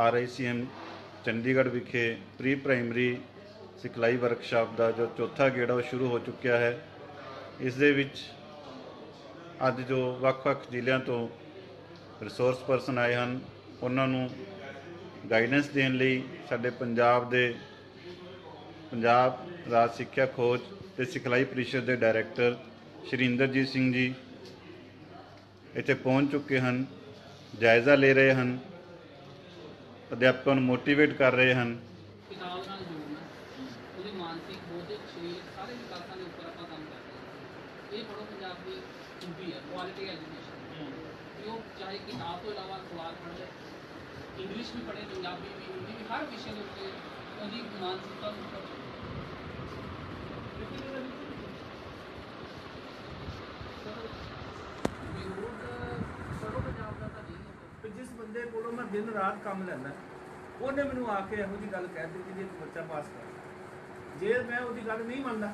ਆਰਆਈਸੀਐਮ ਚੰਡੀਗੜ੍ਹ ਵਿਖੇ pre primary ਸਿਖਲਾਈ workshop ਦਾ ਜੋ ਚੌਥਾ ਗੇੜਾ ਉਹ ਸ਼ੁਰੂ ਹੋ ਚੁੱਕਿਆ ਹੈ। ਇਸ ਦੇ ਵਿੱਚ ਅੱਜ ਜੋ ਵੱਖ-ਵੱਖ ਜ਼ਿਲ੍ਹਿਆਂ ਤੋਂ ਰਿਸੋਰਸ ਪਰਸਨ ਆਏ ਹਨ, ਉਹਨਾਂ ਨੂੰ ਗਾਈਡੈਂਸ ਦੇਣ ਲਈ ਸਾਡੇ ਪੰਜਾਬ ਦੇ ਪੰਜਾਬ ਰਾਜ ਸਿੱਖਿਆ ਖੋਜ ਤੇ ਸਿਖਲਾਈ ਪ੍ਰੀਸ਼ਦ ਦੇ ਡਾਇਰੈਕਟਰ ਸ਼੍ਰੀ ਇੰਦਰਜੀਤ ਸਿੰਘ ਜੀ ਇੱਥੇ ਪਹੁੰਚ ਚੁੱਕੇ ਹਨ, ਜਾਇਜ਼ਾ ਲੈ ਰਹੇ ਹਨ। ਅਧਿਆਪਕਾਂ ਨੂੰ ਮੋਟੀਵੇਟ ਕਰ ਰਹੇ ਹਨ। ਕਿਤਾਬ ਨਾਲ ਜੋੜਨਾ ਉਹਦੇ ਮਾਨਸਿਕ ਬੌਧਿਕ ਸਰੀਰਕ ਸਾਰੇ ਵਿਕਾਸਾਂ ਦੇ ਉੱਪਰ ਆਪਾਂ ਕੰਮ ਕਰਦੇ ਹਾਂ। ਇਹ ਪੜੋ ਪੰਜਾਬ ਦੀ ਖੂਬੀ ਹੈ ਕੁਆਲਿਟੀ ਐਜੂਕੇਸ਼ਨ ਉਹ ਚਾਹੇ ਕਿਤਾਬ ਤੋਂ ਇਲਾਵਾ ਅਖਬਾਰ ਪੜ੍ਹੇ ਇੰਗਲਿਸ਼ ਵੀ ਪੜ੍ਹੇ ਪੰਜਾਬੀ ਵੀ ਹਿੰਦੀ ਵੀ ਹਰ ਵਿਸ਼ੇ ਦੇ ਉੱਤੇ ਉਹਦੀ ਮਾਨਸਿਕਤਾ ਨੂੰ ਉੱਪਰ ਪੜੋ ਪੰਜਾਬ ਦਾ ਤਾਂ ਨਹੀਂ ਹੈ ਤੇ ਜਿਸ ਬੰਦੇ ਕੋਲੋਂ ਮੈਂ ਦਿਨ ਰਾਤ ਕੰਮ ਲੈਂਦਾ। ਉਹਨੇ ਮੈਨੂੰ ਆ ਕੇ ਇਹੋ ਜੀ ਗੱਲ ਕਹਿ ਦਿੱਤੀ ਕਿ ਇੱਕ ਬੱਚਾ ਪਾਸ ਕਰ। ਜੇ ਮੈਂ ਉਹਦੀ ਗੱਲ ਨਹੀਂ ਮੰਨਦਾ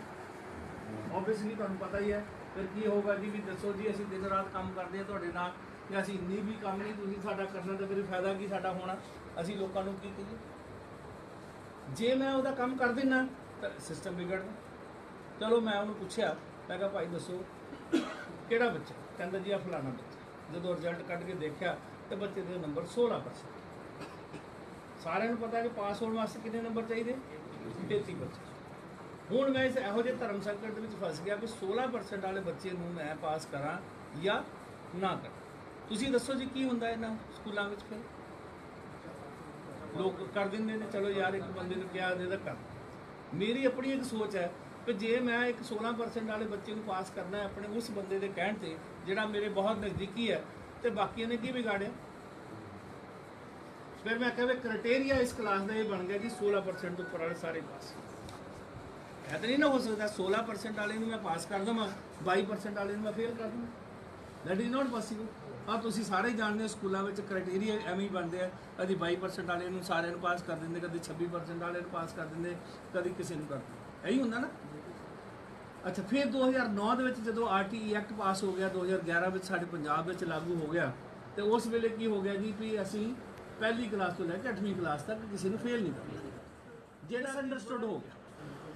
ਆਬਵੀਅਸਲੀ ਤੁਹਾਨੂੰ ਪਤਾ ਹੀ ਹੈ, ਫਿਰ ਕੀ ਹੋਊਗਾ ਜੀ ਵੀ ਦੱਸੋ ਜੀ, ਅਸੀਂ ਦਿਨ ਰਾਤ ਕੰਮ ਕਰਦੇ ਆ ਤੁਹਾਡੇ ਨਾਲ ਕਿ ਅਸੀਂ ਇੰਨੀ ਵੀ ਕੰਮ ਨਹੀਂ, ਤੁਸੀਂ ਸਾਡਾ ਕਰਨਾ ਤਾਂ ਫਿਰ ਫਾਇਦਾ ਕੀ ਸਾਡਾ ਹੋਣਾ? ਅਸੀਂ ਲੋਕਾਂ ਨੂੰ ਕੀ ਕਹੀਏ? ਜੇ ਮੈਂ ਉਹਦਾ ਕੰਮ ਕਰ ਦਿੰਨਾ, ਤਾਂ ਸਿਸਟਮ ਵਿਗੜਦਾ। ਚਲੋ ਮੈਂ ਉਹਨੂੰ ਪੁੱਛਿਆ, ਮੈਂ ਕਿਹਾ ਭਾਈ ਦੱਸੋ, ਕਿਹੜਾ ਬੱਚਾ? ਕਹਿੰਦਾ ਜੀ ਆ ਫਲਾਣਾ ਬੱਚਾ। ਜਦੋਂ ਰਿਜ਼ਲਟ ਕੱਢ ਕੇ ਦੇਖਿਆ ਤੇ ਬੱਚੇ ਦੇ ਨੰਬਰ 16% ਸਾਰਿਆਂ ਨੂੰ ਪਤਾ ਕਿ ਪਾਸ ਹੋਣ ਵਾਸਤੇ ਕਿੰਨੇ ਨੰਬਰ ਚਾਹੀਦੇ? 33 ਬੱਚੇ ਹੁਣ ਮੈਂ ਇਸ ਇਹੋ ਜਿਹੇ ਧਰਮ ਸੰਕਟ ਦੇ ਵਿੱਚ ਫਸ ਗਿਆ ਕਿ 16% ਵਾਲੇ ਬੱਚੇ ਨੂੰ ਮੈਂ ਪਾਸ ਕਰਾਂ ਜਾਂ ਨਾ ਕਰਾਂ। ਤੁਸੀਂ ਦੱਸੋ ਜੀ ਕੀ ਹੁੰਦਾ ਇਹਨਾਂ ਸਕੂਲਾਂ ਵਿੱਚ ਫਿਰ? ਲੋਕ ਕਰ ਦਿੰਦੇ ਨੇ, ਚਲੋ ਯਾਰ ਇੱਕ ਬੰਦੇ ਨੂੰ ਕਿਹਾ ਦੇ ਕਰ ਮੇਰੀ ਆਪਣੀ ਇੱਕ ਸੋਚ ਹੈ ਕਿ ਜੇ ਮੈਂ ਇੱਕ 16% ਵਾਲੇ ਬੱਚੇ ਨੂੰ ਪਾਸ ਕਰਨਾ ਹੈ ਆਪਣੇ ਉਸ ਬੰਦੇ ਦੇ ਕਹਿਣ ਤੇ, ਜਿਹੜਾ ਮੇਰੇ ਬਹੁਤ ਨਜ਼ਦੀਕੀ ਹੈ ਤੇ ਬਾਕੀਆਂ ਨੇ ਕੀ ਵਿਗਾੜਿਆ? ਫਿਰ ਮੈਂ ਕਿਹਾ ਵੀ ਕ੍ਰਾਈਟੇਰੀਆ ਇਸ ਕਲਾਸ ਦਾ ਇਹ ਬਣ ਗਿਆ ਜੀ 16% ਤੋਂ ਉੱਪਰ ਵਾਲੇ ਸਾਰੇ ਪਾਸ ਇਹ ਤਾਂ ਨਹੀਂ ਨਾ ਹੋ ਸਕਦਾ 16% ਵਾਲੇ ਨੂੰ ਮੈਂ ਪਾਸ ਕਰ ਦਵਾਂ 22% ਵਾਲੇ ਨੂੰ ਮੈਂ ਫੇਲ ਕਰ ਦਵਾਂ। ਦੈਟ ਇਜ਼ ਨਾਟ ਪੋਸੀਬਲ ਆ ਤੁਸੀਂ ਸਾਰੇ ਜਾਣਦੇ ਹੋ ਸਕੂਲਾਂ ਵਿੱਚ ਕ੍ਰਾਈਟੇਰੀਆ ਐਵੇਂ ਹੀ ਬਣਦੇ ਆ। ਕਦੀ 22% ਵਾਲੇ ਨੂੰ ਸਾਰਿਆਂ ਨੂੰ ਪਾਸ ਕਰ ਦਿੰਦੇ, ਕਦੀ 26% ਵਾਲੇ ਨੂੰ ਪਾਸ ਕਰ ਦਿੰਦੇ, ਕਦੀ ਕਿਸੇ ਨੂੰ ਕਰ ਦਿੰਦੇ। ਇਹੀ ਹੁੰਦਾ ਨਾ? ਅੱਛਾ ਫਿਰ 2009 ਦੇ ਵਿੱਚ ਜਦੋਂ ਆਰਟੀਈ ਐਕਟ ਪਾਸ ਹੋ ਗਿਆ 2011 ਵਿੱਚ ਸਾਡੇ ਪੰਜਾਬ ਵਿੱਚ ਲਾਗੂ ਹੋ ਗਿਆ ਤੇ ਉਸ ਵੇਲੇ ਕੀ ਹੋ ਗਿਆ ਜੀ ਵੀ ਅਸੀਂ ਪਹਿਲੀ ਕਲਾਸ ਤੋਂ ਲੈ ਕੇ 8ਵੀਂ ਕਲਾਸ ਤੱਕ ਕਿਸੇ ਨੂੰ ਫੇਲ ਨਹੀਂ ਕਰਨਾ ਜਿਹੜਾ ਅੰਡਰਸਟੂਡ ਹੋ ਗਿਆ।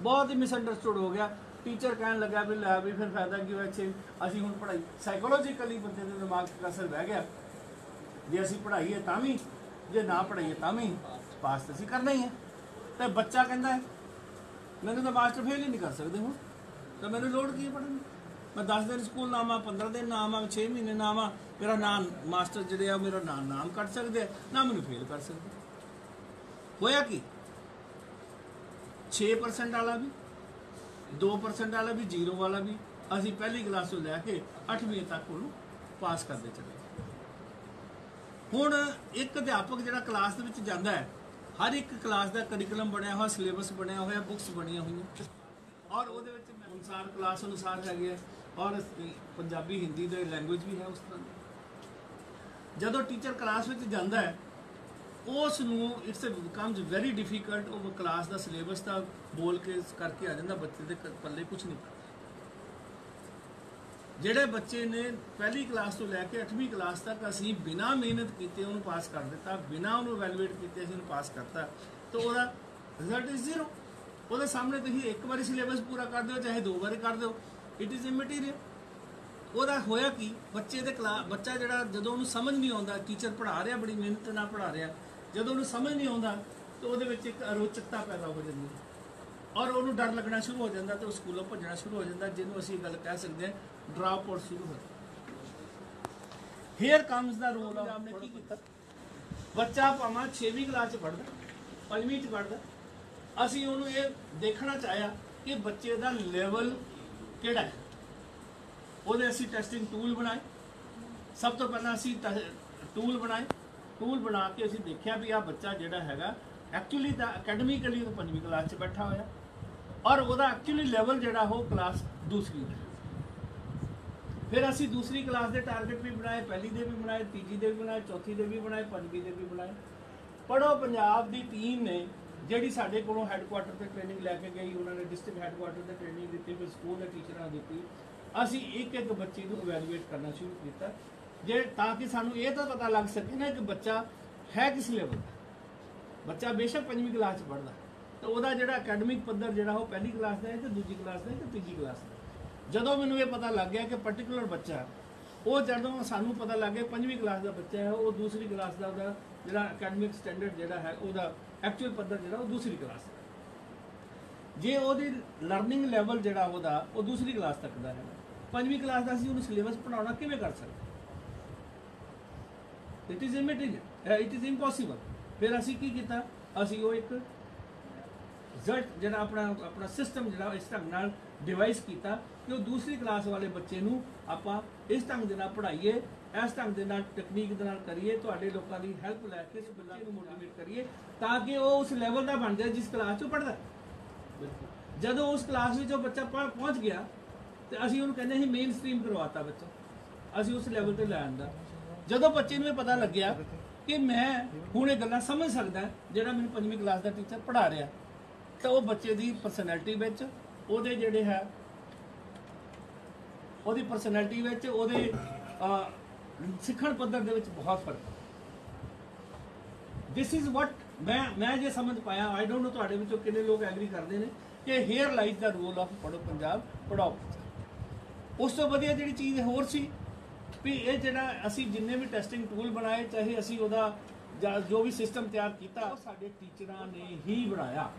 ਬਹੁਤ ਹੀ ਮਿਸਅੰਡਰਸਟੂਡ ਹੋ ਗਿਆ। ਟੀਚਰ ਕਹਿਣ ਲੱਗਾ ਵੀ ਲੈ ਵੀ ਫਿਰ ਫਾਇਦਾ ਕੀ ਹੋਇਆ ਇੱਥੇ? ਅਸੀਂ ਹੁਣ ਪੜ੍ਹਾਈ ਸਾਈਕੋਲੋਜੀਕਲੀ ਬੰਦੇ ਦੇ ਦਿਮਾਗ 'ਚ ਅਸਰ ਬਹਿ ਗਿਆ। ਜੇ ਅਸੀਂ ਪੜ੍ਹਾਈਏ ਤਾਂ ਵੀ ਜੇ ਨਾ ਪੜ੍ਹਾਈਏ ਤਾਂ ਵੀ ਪਾਸ ਤਾਂ ਅਸੀਂ ਕਰਨਾ ਹੀ ਹੈ। ਤੇ ਬੱਚਾ ਕਹਿੰਦਾ ਹੈ, ਮੈਨੂੰ ਤਾਂ ਮਾਸਟਰ ਫੇਲ ਹੀ ਨਹੀਂ ਕਰ ਸਕਦੇ ਹੁਣ। ਤਾਂ ਮੈਨੂੰ ਲੋੜ ਕੀ ਹੈ ਪੜ੍ਹਨ ਦੀ? ਮੈਂ 10 ਦਿਨ ਸਕੂਲ ਨਾ ਆਵਾਂ 15 ਦਿਨ ਨਾ ਆਵਾਂ 6 ਮਹੀਨੇ ਨਾ ਆਵਾਂ ਮੇਰਾ ਨਾਮ, ਮਾਸਟਰ ਜਿਹੜੇ ਆ ਮੇਰਾ ਨਾਮ ਨਾਮ ਕੱਢ ਸਕਦੇ ਆ, ਨਾ ਮੈਨੂੰ ਫੇਲ ਕਰ ਸਕਦੇ। ਹੋਇਆ ਕੀ? 6% ਵਾਲਾ ਵੀ 2% ਵਾਲਾ ਵੀ 0 ਵਾਲਾ ਵੀ, ਅਸੀਂ ਪਹਿਲੀ ਕਲਾਸ ਤੋਂ ਲੈ ਕੇ 8ਵੀਂ ਤੱਕ ਉਹਨੂੰ ਪਾਸ ਕਰਦੇ ਚਲੇ। ਹੁਣ ਇੱਕ ਅਧਿਆਪਕ ਜਿਹੜਾ ਕਲਾਸ ਦੇ ਵਿੱਚ ਜਾਂਦਾ ਹੈ, ਹਰ ਇੱਕ ਕਲਾਸ ਦਾ ਕਰਿਕੂਲਮ ਬਣਿਆ ਹੋਇਆ ਸਿਲੇਬਸ ਬਣਿਆ ਹੋਇਆ ਬੁੱਕਸ ਬਣੀਆਂ ਹੋਈਆਂ। ਔਰ ਉਹਦੇ ਵਿੱਚ ਅਨੁਸਾਰ ਕਲਾਸ ਅਨੁਸਾਰ ਹੈਗੇ ਆ। ਔਰ ਪੰਜਾਬੀ, ਹਿੰਦੀ ਦੇ ਲੈਂਗੁਏਜ ਵੀ ਹੈ ਉਸ ਤਰ੍ਹਾਂ ਜਦੋਂ ਟੀਚਰ ਕਲਾਸ ਵਿੱਚ ਜਾਂਦਾ ਹੈ ਉਸ ਨੂੰ ਇਟਸ ਬਿਕਮਸ ਵੈਰੀ ਡਿਫਿਕਲਟ ਉਹ ਕਲਾਸ ਦਾ ਸਿਲੇਬਸ ਦਾ ਬੋਲ ਕੇ ਕਰਕੇ ਆ ਜਾਂਦਾ, ਬੱਚੇ ਦੇ ਕ- ਪੱਲੇ ਕੁਝ ਨਹੀਂ ਪੈਂਦਾ ਜਿਹੜੇ ਬੱਚੇ ਨੇ ਪਹਿਲੀ ਕਲਾਸ ਤੋਂ ਲੈ ਕੇ 8ਵੀਂ ਕਲਾਸ ਤੱਕ ਅਸੀਂ ਬਿਨਾਂ ਮਿਹਨਤ ਕੀਤੇ ਉਹਨੂੰ ਪਾਸ ਕਰ ਦਿੱਤਾ, ਬਿਨਾਂ ਉਹਨੂੰ ਵੈਲਿਊਏਟ ਕੀਤੇ ਅਸੀਂ ਉਹਨੂੰ ਪਾਸ ਕਰਤਾ, ਤਾਂ ਉਹਦਾ ਰਿਜ਼ਲਟ ਇਜ਼ ਜ਼ੀਰੋ ਉਹਦੇ ਸਾਹਮਣੇ ਤੁਸੀਂ ਇੱਕ ਵਾਰੀ ਸਿਲੇਬਸ ਪੂਰਾ ਕਰ ਦਿਓ ਚਾਹੇ ਦੋ ਵਾਰੀ ਕਰ ਦਿਓ। ਇਟ ਇਜ਼ ਇਮਟੀਰੀਅਲ ਉਹਦਾ ਹੋਇਆ ਕੀ? ਬੱਚੇ ਦੇ ਕਲਾ ਬੱਚਾ ਜਿਹੜਾ ਜਦੋਂ ਉਹਨੂੰ ਸਮਝ ਨਹੀਂ ਆਉਂਦਾ ਟੀਚਰ ਪੜ੍ਹਾ ਰਿਹਾ ਬੜੀ ਮਿਹਨਤ ਨਾਲ ਪੜ੍ਹਾ ਰਿਹਾ ਜਦੋਂ ਉਹਨੂੰ ਸਮਝ ਨਹੀਂ ਆਉਂਦਾ ਤਾਂ ਉਹਦੇ ਵਿੱਚ ਇੱਕ ਅਰੋਚਕਤਾ ਪੈਦਾ ਹੋ ਜਾਂਦੀ ਹੈ। ਔਰ ਉਹਨੂੰ ਡਰ ਲੱਗਣਾ ਸ਼ੁਰੂ ਹੋ ਜਾਂਦਾ ਤੇ ਉਹ ਸਕੂਲੋਂ ਭੱਜਣਾ ਸ਼ੁਰੂ ਹੋ ਜਾਂਦਾ ਜਿਹਨੂੰ ਅਸੀਂ ਗੱਲ ਕਹਿ ਸਕਦੇ ਹਾਂ ਡ੍ਰੌਪ ਆਊਟ ਸ਼ੁਰੂ ਹੋ ਜਾਂਦਾ। Here comes the role of ਨੇ ਕੀ ਕੀਤਾ? ਬੱਚਾ ਭਾਵੇਂ 6ਵੀਂ ਕਲਾਸ ਚ ਪੜਦਾ 5ਵੀਂ ਚ ਪੜਦਾ ਅਸੀਂ ਉਹਨੂੰ ਇਹ ਦੇਖਣਾ ਚਾਹਿਆ ਕਿ ਬੱਚੇ ਦਾ ਲੈਵਲ ਕਿਹੜਾ ਹੈ? ਉਹਦੇ ਅਸੀਂ ਟੈਸਟਿੰਗ ਟੂਲ ਬਣਾਏ। ਸਭ ਤੋਂ ਪਹਿਲਾਂ ਅਸੀਂ ਟੂਲ ਬਣਾਏ। ਟੂਲ ਬਣਾ ਕੇ ਅਸੀਂ ਦੇਖਿਆ ਵੀ ਆ ਬੱਚਾ ਜਿਹੜਾ ਹੈਗਾ ਐਕਚੁਅਲੀ ਤਾਂ ਅਕੈਡਮਿਕਲੀ ਉਹ ਪੰਜਵੀਂ ਕਲਾਸ 'ਚ ਬੈਠਾ ਹੋਇਆ। ਔਰ ਉਹਦਾ ਐਕਚੁਅਲੀ ਲੈਵਲ ਜਿਹੜਾ ਉਹ ਕਲਾਸ ਦੂਸਰੀ ਦਾ। ਫਿਰ ਅਸੀਂ ਦੂਸਰੀ ਕਲਾਸ ਦੇ ਟਾਰਗੇਟ ਵੀ ਬਣਾਏ, ਪਹਿਲੀ ਦੇ ਵੀ ਬਣਾਏ, ਤੀਜੀ ਦੇ ਵੀ ਬਣਾਏ, ਚੌਥੀ ਦੇ ਵੀ ਬਣਾਏ, ਪੰਜਵੀਂ ਦੇ ਵੀ ਬਣਾਏ। ਪੜੋ ਪੰਜਾਬ ਦੀ ਟੀਮ ਨੇ ਜਿਹੜੀ ਸਾਡੇ ਕੋਲੋਂ ਹੈੱਡਕੁਆਟਰ ਤੇ ਟ੍ਰੇਨਿੰਗ ਲੈ ਕੇ ਗਈ, ਉਹਨਾਂ ਨੇ ਡਿਸਟ੍ਰਿਕਟ ਹੈੱਡਕੁਆਟਰ ਤੇ ਟ੍ਰੇਨਿੰਗ ਦਿੱਤੀ, ਫਿਰ ਸਕੂਲ ਦੇ ਟੀਚਰਾਂ ਦਿੱਤੀ। ਅਸੀਂ ਇੱਕ ਇੱਕ ਬੱਚੇ ਨੂੰ ਇਵੈਲੂਏਟ ਕਰਨਾ ਸ਼ੁਰੂ ਕੀਤਾ। ਜੇ ਤਾਂ ਕਿ ਸਾਨੂੰ ਇਹ ਤਾਂ ਪਤਾ ਲੱਗ ਸਕੇ ਨਾ ਕਿ ਬੱਚਾ ਹੈ ਕਿਸ ਲੈਵਲ ਦਾ। ਬੱਚਾ ਬੇਸ਼ੱਕ ਪੰਜਵੀਂ ਕਲਾਸ ਚ ਪੜ੍ਹਦਾ। ਤਾਂ ਉਹਦਾ ਜਿਹੜਾ ਅਕੈਡਮਿਕ ਪੱਧਰ ਜਿਹੜਾ ਉਹ ਪਹਿਲੀ ਕਲਾਸ ਦਾ ਹੈ ਤੇ ਦੂਜੀ ਕਲਾਸ ਦਾ ਹੈ ਤੇ ਤੀਜੀ ਕਲਾਸ ਦਾ ਜਦੋਂ ਮੈਨੂੰ ਇਹ ਪਤਾ ਲੱਗ ਗਿਆ ਕਿ ਪਾਰਟਿਕੂਲਰ ਬੱਚਾ, ਉਹ ਜਦੋਂ ਸਾਨੂੰ ਪਤਾ ਲੱਗ ਗਿਆ ਪੰਜਵੀਂ ਕਲਾਸ ਦਾ ਬੱਚਾ ਹੈ, ਉਹ ਦੂਸਰੀ ਕਲਾਸ ਦਾ ਉਹਦਾ ਜਿਹੜਾ ਅਕੈਡਮਿਕ ਸਟੈਂਡਰਡ ਜਿਹੜਾ ਹੈ, ਉਹਦਾ ਐਕਚੁਅਲ ਪੱਧਰ ਜਿਹੜਾ, ਉਹ ਦੂਸਰੀ ਕਲਾਸ ਦਾ ਜੇ ਉਹਦੀ ਲਰਨਿੰਗ ਲੈਵਲ ਜਿਹੜਾ ਉਹਦਾ, ਉਹ ਦੂਸਰੀ ਕਲਾਸ ਤੱਕ ਦਾ ਹੈ। ਪੰਜਵੀਂ ਕਲਾਸ ਦਾ ਅਸੀਂ ਉਹਨੂੰ ਸਿਲੇਬਸ ਪੜਾਉਣਾ ਕਿਵੇਂ ਕਰ ਸਕਦੇ it is imitable it is impossible ਫਿਰ ਅਸੀਂ ਕੀ ਕੀਤਾ? ਅਸੀਂ ਉਹ ਇੱਕ ਰਿਜ਼ਲਟ ਜਿਹੜਾ ਆਪਣਾ ਆਪਣਾ ਸਿਸਟਮ ਜਿਹੜਾ, ਇਸ ਢੰਗ ਨਾਲ ਡਿਵਾਈਸ ਕੀਤਾ ਕਿ ਉਹ ਦੂਸਰੀ ਕਲਾਸ ਵਾਲੇ ਬੱਚੇ ਨੂੰ ਆਪਾਂ ਇਸ ਢੰਗ ਦੇ ਨਾਲ ਪੜ੍ਹਾਈਏ ਇਸ ਢੰਗ ਦੇ ਨਾਲ ਟੈਕਨੀਕ ਦੇ ਨਾਲ ਕਰੀਏ, ਤੁਹਾਡੇ ਲੋਕਾਂ ਦੀ ਹੈਲਪ ਲੈ ਕੇ ਇਸ ਬੱਚੇ ਨੂੰ ਮੋਟੀਵੇਟ ਕਰੀਏ, ਤਾਂ ਕਿ ਉਹ ਉਸ ਲੈਵਲ ਦਾ ਬਣ ਜਾਏ ਜਿਸ ਕਲਾਸ 'ਚ ਉਹ ਪੜ੍ਹਦਾ ਜਦੋਂ ਉਸ ਕਲਾਸ ਵਿੱਚ ਉਹ ਬੱਚਾ ਪਹੁੰਚ ਗਿਆ, ਤੇ ਅਸੀਂ ਉਹਨੂੰ ਕਹਿੰਦੇ ਸੀ ਮੇਨ ਸਟ੍ਰੀਮ ਕਰਵਾਤਾ ਬੱਚਾ। ਅਸੀਂ ਉਸ ਲੈਵਲ ਤੇ ਲੈ ਆਂਦਾ। ਜਦੋਂ ਬੱਚੇ ਨੂੰ ਇਹ ਪਤਾ ਲੱਗਿਆ ਕਿ ਮੈਂ ਹੁਣ ਇਹ ਗੱਲਾਂ ਸਮਝ ਸਕਦਾ, ਜਿਹੜਾ ਮੈਨੂੰ ਪੰਜਵੀਂ ਕਲਾਸ ਦਾ ਟੀਚਰ ਪੜ੍ਹਾ ਰਿਹਾ, ਤਾਂ ਉਹ ਬੱਚੇ ਦੀ ਪਰਸਨੈਲਿਟੀ ਵਿੱਚ ਉਹਦੇ ਜਿਹੜੇ ਹੈ, ਉਹਦੀ ਪਰਸਨੈਲਿਟੀ ਵਿੱਚ ਉਹਦੇ ਸਿੱਖਣ ਪੱਧਰ ਦੇ ਵਿੱਚ ਬਹੁਤ ਫ਼ਰਕ ਹੈ। ਦਿਸ ਇਜ਼ ਵਾਟ ਮੈਂ ਮੈਂ ਜੇ ਸਮਝ ਪਾਇਆ ਆਈ ਡੋਨਟ ਨੋ ਤੁਹਾਡੇ ਵਿੱਚੋਂ ਕਿੰਨੇ ਲੋਕ ਐਗਰੀ ਕਰਦੇ ਨੇ ਕਿ here lies the role of Padho Punjab Padhao ਉਸ ਤੋਂ ਵਧੀਆ ਜਿਹੜੀ ਚੀਜ਼ ਹੋਰ ਸੀ ਵੀ ਇਹ ਜਿਹੜਾ ਅਸੀਂ ਜਿੰਨੇ ਵੀ ਟੈਸਟਿੰਗ ਟੂਲ ਬਣਾਏ, ਚਾਹੇ ਅਸੀਂ ਉਹਦਾ ਜੋ ਵੀ ਸਿਸਟਮ ਤਿਆਰ ਕੀਤਾ, ਉਹ ਸਾਡੇ ਟੀਚਰਾਂ ਨੇ ਹੀ ਬਣਾਇਆ।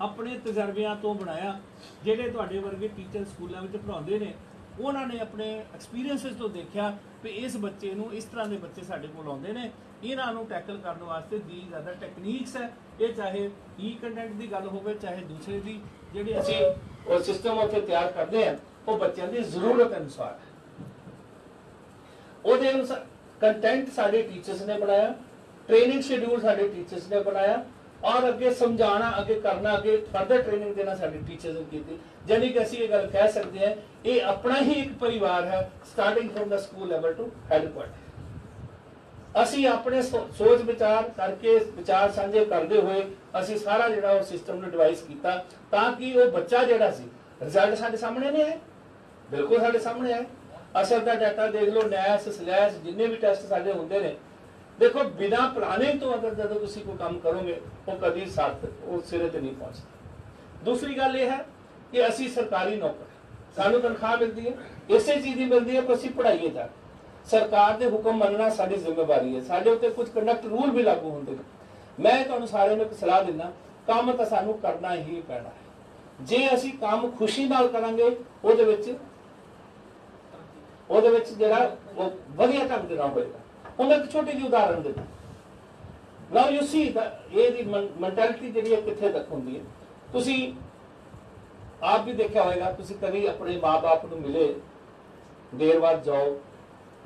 ਆਪਣੇ ਤਜਰਬਿਆਂ ਤੋਂ ਬਣਾਇਆ, ਜਿਹੜੇ ਤੁਹਾਡੇ ਵਰਗੇ ਟੀਚਰ ਸਕੂਲਾਂ ਵਿੱਚ ਪੜ੍ਹਾਉਂਦੇ ਨੇ। ਉਹਨਾਂ ਨੇ ਆਪਣੇ ਐਕਸਪੀਰੀਐਂਸਸ ਤੋਂ ਦੇਖਿਆ ਵੀ ਇਸ ਬੱਚੇ ਨੂੰ ਇਸ ਤਰ੍ਹਾਂ ਦੇ ਬੱਚੇ ਸਾਡੇ ਕੋਲ ਆਉਂਦੇ ਨੇ। ਇਹਨਾਂ ਨੂੰ ਟੈਕਲ ਕਰਨ ਵਾਸਤੇ ਦੀ ਜ਼ਿਆਦਾ ਟੈਕਨੀਕਸ ਹੈ। ਇਹ ਚਾਹੇ e ਈ ਕੰਟੈਂਟ ਦੀ ਗੱਲ ਹੋਵੇ, ਚਾਹੇ ਦੂਸਰੇ ਦੀ, ਜਿਹੜੀ ਅਸੀਂ ਉਹ ਸਿਸਟਮ ਉੱਥੇ ਤਿਆਰ ਕਰਦੇ ਆ ਉਹ ਬੱਚਿਆਂ ਦੀ ਜ਼ਰੂਰਤ ਅਨੁਸਾਰ ਉਹਦੇ ਅਨੁਸਾਰ ਕੰਟੈਂਟ ਸਾਡੇ ਟੀਚਰਸ ਨੇ ਬਣਾਇਆ ਟ੍ਰੇਨਿੰਗ ਸ਼ਡਿਊਲ ਸਾਡੇ ਟੀਚਰਸ ਨੇ ਬਣਾਇਆ ਔਰ ਅੱਗੇ ਸਮਝਾਉਣਾ, ਅੱਗੇ ਕਰਨਾ, ਅੱਗੇ ਫਰਦਰ ਟ੍ਰੇਨਿੰਗ ਦੇਣਾ ਸਾਡੇ ਟੀਚਰਸ ਨੇ ਕੀਤੀ। ਜਾਨੀ ਕਿ ਅਸੀਂ ਇਹ ਗੱਲ ਕਹਿ ਸਕਦੇ ਹਾਂ, ਇਹ ਆਪਣਾ ਹੀ ਇੱਕ ਪਰਿਵਾਰ ਹੈ starting from the school level to headquarter ਅਸੀਂ ਆਪਣੇ ਸੋਚ ਵਿਚਾਰ ਕਰਕੇ, ਵਿਚਾਰ ਸਾਂਝੇ ਕਰਦੇ ਹੋਏ ਅਸੀਂ ਸਾਰਾ ਜਿਹੜਾ ਉਹ ਸਿਸਟਮ ਨੂੰ ਡਿਵਾਈਸ ਕੀਤਾ ਤਾਂ ਕਿ ਉਹ ਬੱਚਾ ਜਿਹੜਾ ਸੀ ਰਿਜ਼ਲਟ ਸਾਡੇ ਸਾਹਮਣੇ ਨਹੀਂ ਹੈ ਬਿਲਕੁਲ ਸਾਡੇ ਸਾਹਮਣੇ ਹੈ ਅਸਲ ਦਾ ਡਾਟਾ ਦੇਖ ਲਓ ਨੈਸ ਸਲੈਸ਼ ਜਿੰਨੇ ਵੀ ਟੈਸਟ ਸਾਡੇ ਹੁੰਦੇ ਨੇ ਦੇਖੋ, ਬਿਨਾ ਪਲਾਨਿੰਗ ਤੋਂ ਅਗਰ ਜਦੋਂ ਤੁਸੀਂ ਕੋਈ ਕੰਮ ਕਰੋਗੇ, ਉਹ ਕਦੀ ਸਾਥ ਉਹ ਸਿਰੇ ਤੇ ਨਹੀਂ ਪਹੁੰਚਦਾ। ਦੂਸਰੀ ਗੱਲ ਇਹ ਹੈ ਕਿ ਅਸੀਂ ਸਰਕਾਰੀ ਨੌਕਰ ਸਾਨੂੰ ਤਨਖਾਹ ਮਿਲਦੀ ਹੈ, ਇਸੇ ਚੀਜ਼ ਦੀ ਮਿਲਦੀ ਹੈ ਕਿ ਅਸੀਂ ਪੜ੍ਹਾਈਏ ਜਾ ਸਰਕਾਰ ਦੇ ਹੁਕਮ ਮੰਨਣਾ ਸਾਡੀ ਜ਼ਿੰਮੇਵਾਰੀ ਹੈ। ਸਾਡੇ ਉੱਤੇ ਕੁਝ ਕੰਡਕਟ ਰੂਲ ਵੀ ਲਾਗੂ ਹੁੰਦੇ ਨੇ। ਮੈਂ ਤੁਹਾਨੂੰ ਸਾਰਿਆਂ ਨੂੰ ਇੱਕ ਸਲਾਹ ਦਿੰਦਾ, ਕੰਮ ਤਾਂ ਸਾਨੂੰ ਕਰਨਾ ਹੀ ਪੈਣਾ ਹੈ। ਜੇ ਅਸੀਂ ਕੰਮ ਖੁਸ਼ੀ ਨਾਲ ਕਰਾਂਗੇ, ਉਹਦੇ ਵਿੱਚ ਉਹਦੇ ਵਿੱਚ ਜਿਹੜਾ ਉਹ ਵਧੀਆ ਢੰਗ ਦੇ ਨਾਲ ਹੋਏਗਾ। ਹੁਣ ਇੱਕ ਛੋਟੀ ਜਿਹੀ ਉਦਾਹਰਨ ਦਿੰਦਾ ਨਾਓ ਯੂ ਸੀ ਇਹ ਦੀ ਮੈਂਟੈਲਿਟੀ ਜਿਹੜੀ ਹੈ ਕਿੱਥੇ ਤੱਕ ਹੁੰਦੀ ਹੈ? ਤੁਸੀਂ ਆਪ ਵੀ ਦੇਖਿਆ ਹੋਵੇਗਾ ਤੁਸੀਂ ਕਦੀ ਆਪਣੇ ਮਾਪੇ ਨੂੰ ਮਿਲੇ, ਦੇਰ ਬਾਅਦ ਜਾਓ,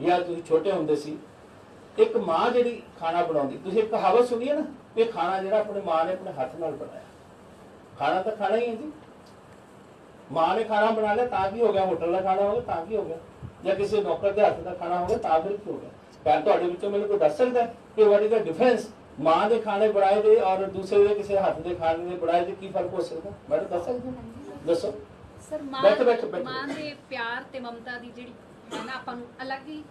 ਜਾਂ ਤੁਸੀਂ ਛੋਟੇ ਹੁੰਦੇ ਸੀ, ਇੱਕ ਮਾਂ ਜਿਹੜੀ ਖਾਣਾ ਬਣਾਉਂਦੀ, ਤੁਸੀਂ ਇੱਕ ਕਹਾਵਤ ਸੁਣੀ ਹੈ ਨਾ ਇਹ ਖਾਣਾ ਜਿਹੜਾ ਆਪਣੇ ਮਾਂ ਨੇ ਆਪਣੇ ਹੱਥ ਨਾਲ ਬਣਾਇਆ। ਖਾਣਾ ਤਾਂ ਖਾਣਾ ਹੀ ਹੈ ਜੀ। ਮਾਂ ਨੇ ਖਾਣਾ ਬਣਾ ਲਿਆ ਤਾਂ ਕੀ ਹੋ ਗਿਆ? ਹੋਟਲ ਦਾ ਖਾਣਾ ਹੋ ਗਿਆ, ਤਾਂ ਕੀ ਹੋ ਗਿਆ? ਜਾਂ ਕਿਸੇ ਨੌਕਰ ਦੇ ਹੱਥ ਦਾ ਖਾਣਾ ਹੋ ਗਿਆ, ਤਾਂ ਫਿਰ ਕੀ ਹੋ ਗਿਆ? ਪਰ ਤੁਹਾਡੇ ਵਿੱਚੋਂ ਮੈਨੂੰ ਕੋਈ ਦੱਸ ਸਕਦਾ ਕਿ ਵਾਟ ਇਜ਼ ਦਾ ਡਿਫਰੈਂਸ ਮਾਂ ਦੇ ਖਾਣੇ ਬਣਾਏ ਦੇ ਔਰ ਦੂਸਰੇ ਦੇ ਕਿਸੇ ਹੱਥ ਦੇ ਖਾਣੇ ਦੇ ਬਣਾਏ ਦੇ ਕੀ ਫ਼ਰਕ ਹੋ ਸਕਦਾ ਮੈਨੂੰ ਦੱਸ ਸਕਦੇ? ਦੱਸੋ ਸਰ ਮਾਂ ਬੈਠੋ, ਬੈਠੋ, ਬੈਠੋ। ਮਾਂ ਦੇ ਪਿਆਰ ਤੇ ਮਮਤਾ ਦੀ ਜਿਹੜੀ ਹੈ ਨਾ ਆਪਾਂ ਨੂੰ ਅਲੱਗ ਹੀ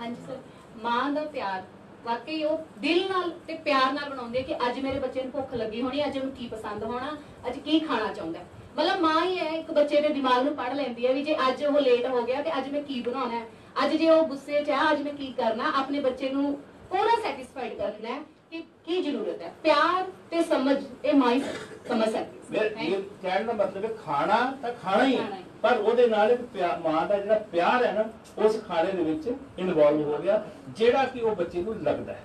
ਹਾਂਜੀ ਸਰ ਮਾਂ ਦਾ ਪਿਆਰ ਵਾਕਈ ਉਹ ਦਿਲ ਨਾਲ ਤੇ ਪਿਆਰ ਨਾਲ ਬਣਾਉਂਦੀ ਕਿ ਅੱਜ ਮੇਰੇ ਬੱਚੇ ਨੂੰ ਭੁੱਖ ਲੱਗੀ ਹੋਣੀ ਅੱਜ ਉਹਨੂੰ ਕੀ ਪਸੰਦ ਹੋਣਾ ਅੱਜ ਕੀ ਖਾਣਾ ਚਾਹੁੰਦਾ। ਮਤਲਬ ਮਾਂ ਹੀ ਹੈ ਇੱਕ ਬੱਚੇ ਦੇ ਦਿਮਾਗ ਨੂੰ ਪੜ੍ਹ ਲੈਂਦੀ ਹੈ ਵੀ ਜੇ ਅੱਜ ਉਹ ਲੇਟ ਹੋ ਗਿਆ ਤੇ ਅੱਜ ਮੈਂ ਕੀ ਬਣਾਉਣਾ ਹੈ ਅੱਜ ਜੇ ਉਹ ਗੁੱਸੇ 'ਚ ਆ ਅੱਜ ਮੈਂ ਕੀ ਕਰਨਾ? ਆਪਣੇ ਬੱਚੇ ਨੂੰ ਪੂਰਾ ਸੈਟੀਸਫਾਈਡ ਕਰਨਾ ਹੈ ਕਿ ਕੀ ਜ਼ਰੂਰਤ ਹੈ? ਪਿਆਰ ਤੇ ਸਮਝ ਇਹ ਮਾਂ ਹੀ ਸਮਝ ਸਕਦੀ ਮੇਰੇ ਹੈ? ਇਹ ਕਹਿਣ ਦਾ ਮਤਲਬ ਹੈ ਖਾਣਾ ਤਾਂ ਖਾਣਾ ਹੀ। ਪਰ ਉਹਦੇ ਨਾਲ ਇੱਕ ਮਾਂ ਦਾ ਜਿਹੜਾ ਪਿਆਰ ਹੈ ਨਾ ਉਸ ਖਾਣੇ ਦੇ ਵਿੱਚ ਇਨਵੋਲਵ ਹੋ ਗਿਆ ਜਿਹੜਾ ਕਿ ਉਹ ਬੱਚੇ ਨੂੰ ਲੱਗਦਾ ਹੈ।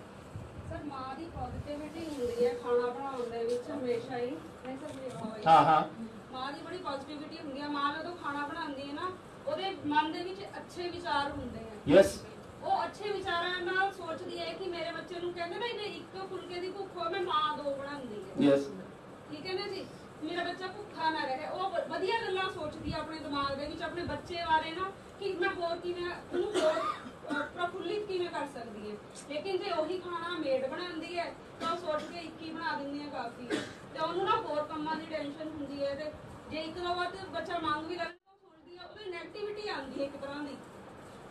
ਸਰ ਮਾਂ ਦੀ ਪੋਜ਼ਿਟਿਵਿਟੀ ਹੁੰਦੀ ਹੈ ਖਾਣਾ ਬਣਾਉਣ ਦੇ ਵਿੱਚ ਹਮੇਸ਼ਾ ਹੀ। ਨਹੀਂ ਸਰ ਮੇਰੀ ਆਵਾਜ਼ ਹਾਂ ਹਾਂ। ਮਾਂ ਦੀ ਬੜੀ ਪੋਜ਼ਿਟਿਵਿਟੀ ਹੁੰਦੀ ਹੈ। ਮਾਂ ਜਦੋਂ ਖਾਣਾ ਬਣਾਉਂਦੀ ਹੈ ਨਾ ਉਹਦੇ ਮਨ ਦੇ ਵਿੱਚ ਅੱਛੇ ਵਿਚਾਰ ਹੁੰਦੇ ਆ। ਯੈਸ ਉਹ ਅੱਛੇ ਵਿਚਾਰਾਂ ਨਾਲ ਸੋਚਦੀ ਹੈ ਕਿ ਮੇਰੇ ਬੱਚੇ ਨੂੰ ਕਹਿੰਦੇ ਨਾ ਇਹਦੇ ਇੱਕ ਫੁਲਕੇ ਦੀ ਭੁੱਖ ਮੈਂ ਮਾਂ ਦੋ ਬਣਾਉਂਦੀ ਹੈ। ਯੈਸ ਠੀਕ ਹੈ ਨਾ ਜੀ? ਮੇਰਾ ਬੱਚਾ ਭੁੱਖਾ ਨਾ ਰਹੇ। ਉਹ ਵਧੀਆ ਗੱਲਾਂ ਸੋਚਦੀ ਹੈ ਆਪਣੇ ਦਿਮਾਗ ਦੇ ਵਿੱਚ ਆਪਣੇ ਬੱਚੇ ਬਾਰੇ ਨਾ ਕਿ ਮੈਂ ਹੋਰ ਕਿਵੇਂ ਉਹਨੂੰ ਹੋਰ ਪ੍ਰਫੁੱਲਿਤ ਕਿਵੇਂ ਕਰ ਸਕਦੀ ਹੈ? ਲੇਕਿਨ ਜੇ ਉਹੀ ਖਾਣਾ ਮੇਡ ਬਣਾਉਂਦੀ ਹੈ ਤਾਂ ਸੋਚ ਕੇ ਇੱਕ ਹੀ ਬਣਾ ਦਿੰਦੀ ਹੈ ਕਾਫੀ। ਤੇ ਉਹਨੂੰ ਨਾ ਹੋਰ ਕੰਮਾਂ ਦੀ ਟੈਨਸ਼ਨ ਹੁੰਦੀ ਹੈ ਤੇ ਜੇ ਇੱਕ ਵਾਰ ਬੱਚਾ ਮੰਗ ਵੀ ਲੈਂਦਾ ਉਹਦੀ ਨੈਗੇਟਿਵਿਟੀ ਆਉਂਦੀ ਹੈ ਇੱਕ ਤਰ੍ਹਾਂ ਦੀ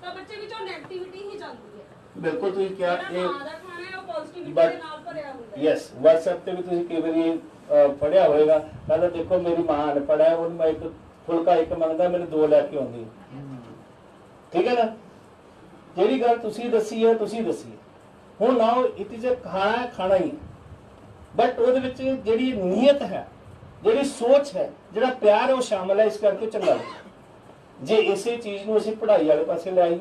ਤਾਂ ਬੱਚੇ ਵਿੱਚੋਂ ਨੈਗੇਟਿਵਿਟੀ ਹੀ ਜਾਂਦੀ ਹੈ। ਬਿਲਕੁਲ ਤੁਸੀਂ ਕਿਹਾ ਇਹ ਮਾਂ ਦਾ ਖਾਣਾ ਹੈ ਉਹ ਪੋਜ਼ਿਟਿਵਿਟੀ ਦੇ ਨਾਲ ਭਰਿਆ ਹੁੰਦਾ ਹੈ। ਯੈਸ WhatsApp ਤੇ ਵੀ ਤੁਸੀਂ ਕਈ ਵਾਰੀ ਅਹ, ਪੜ੍ਹਿਆ ਹੋਵੇਗਾ ਕਹਿੰਦਾ ਦੇਖੋ ਮੇਰੀ ਮਾਂ ਅਨਪੜ੍ਹ ਹੈ ਉਹਨੂੰ ਮੈਂ ਇੱਕ ਫੁਲਕਾ ਇੱਕ ਮੰਗਦਾ ਮੈਨੂੰ ਦੋ ਲੈ ਕੇ ਆਉਂਦੀ। ਠੀਕ ਹੈ ਨਾ? ਜਿਹੜੀ ਗੱਲ ਤੁਸੀਂ ਦੱਸੀ ਹੈ ਤੁਸੀਂ ਦੱਸੀ ਹੁਣ ਨਾਓ ਇਟ ਇਜ਼ ਖਾਣਾ ਹੈ, ਖਾਣਾ ਹੀ। ਬਟ ਉਹਦੇ ਵਿੱਚ ਜਿਹੜੀ ਨੀਅਤ ਹੈ ਜਿਹੜੀ ਸੋਚ ਹੈ ਜਿਹੜਾ ਪਿਆਰ ਹੈ ਉਹ ਸ਼ਾਮਲ ਹੈ ਇਸ ਕਰਕੇ ਚੰਗਾ ਲੱਗਦਾ। ਜੇ ਇਸੇ ਚੀਜ਼ ਨੂੰ ਅਸੀਂ ਪੜ੍ਹਾਈ ਵਾਲੇ ਪਾਸੇ ਲੈ ਆਈਏ,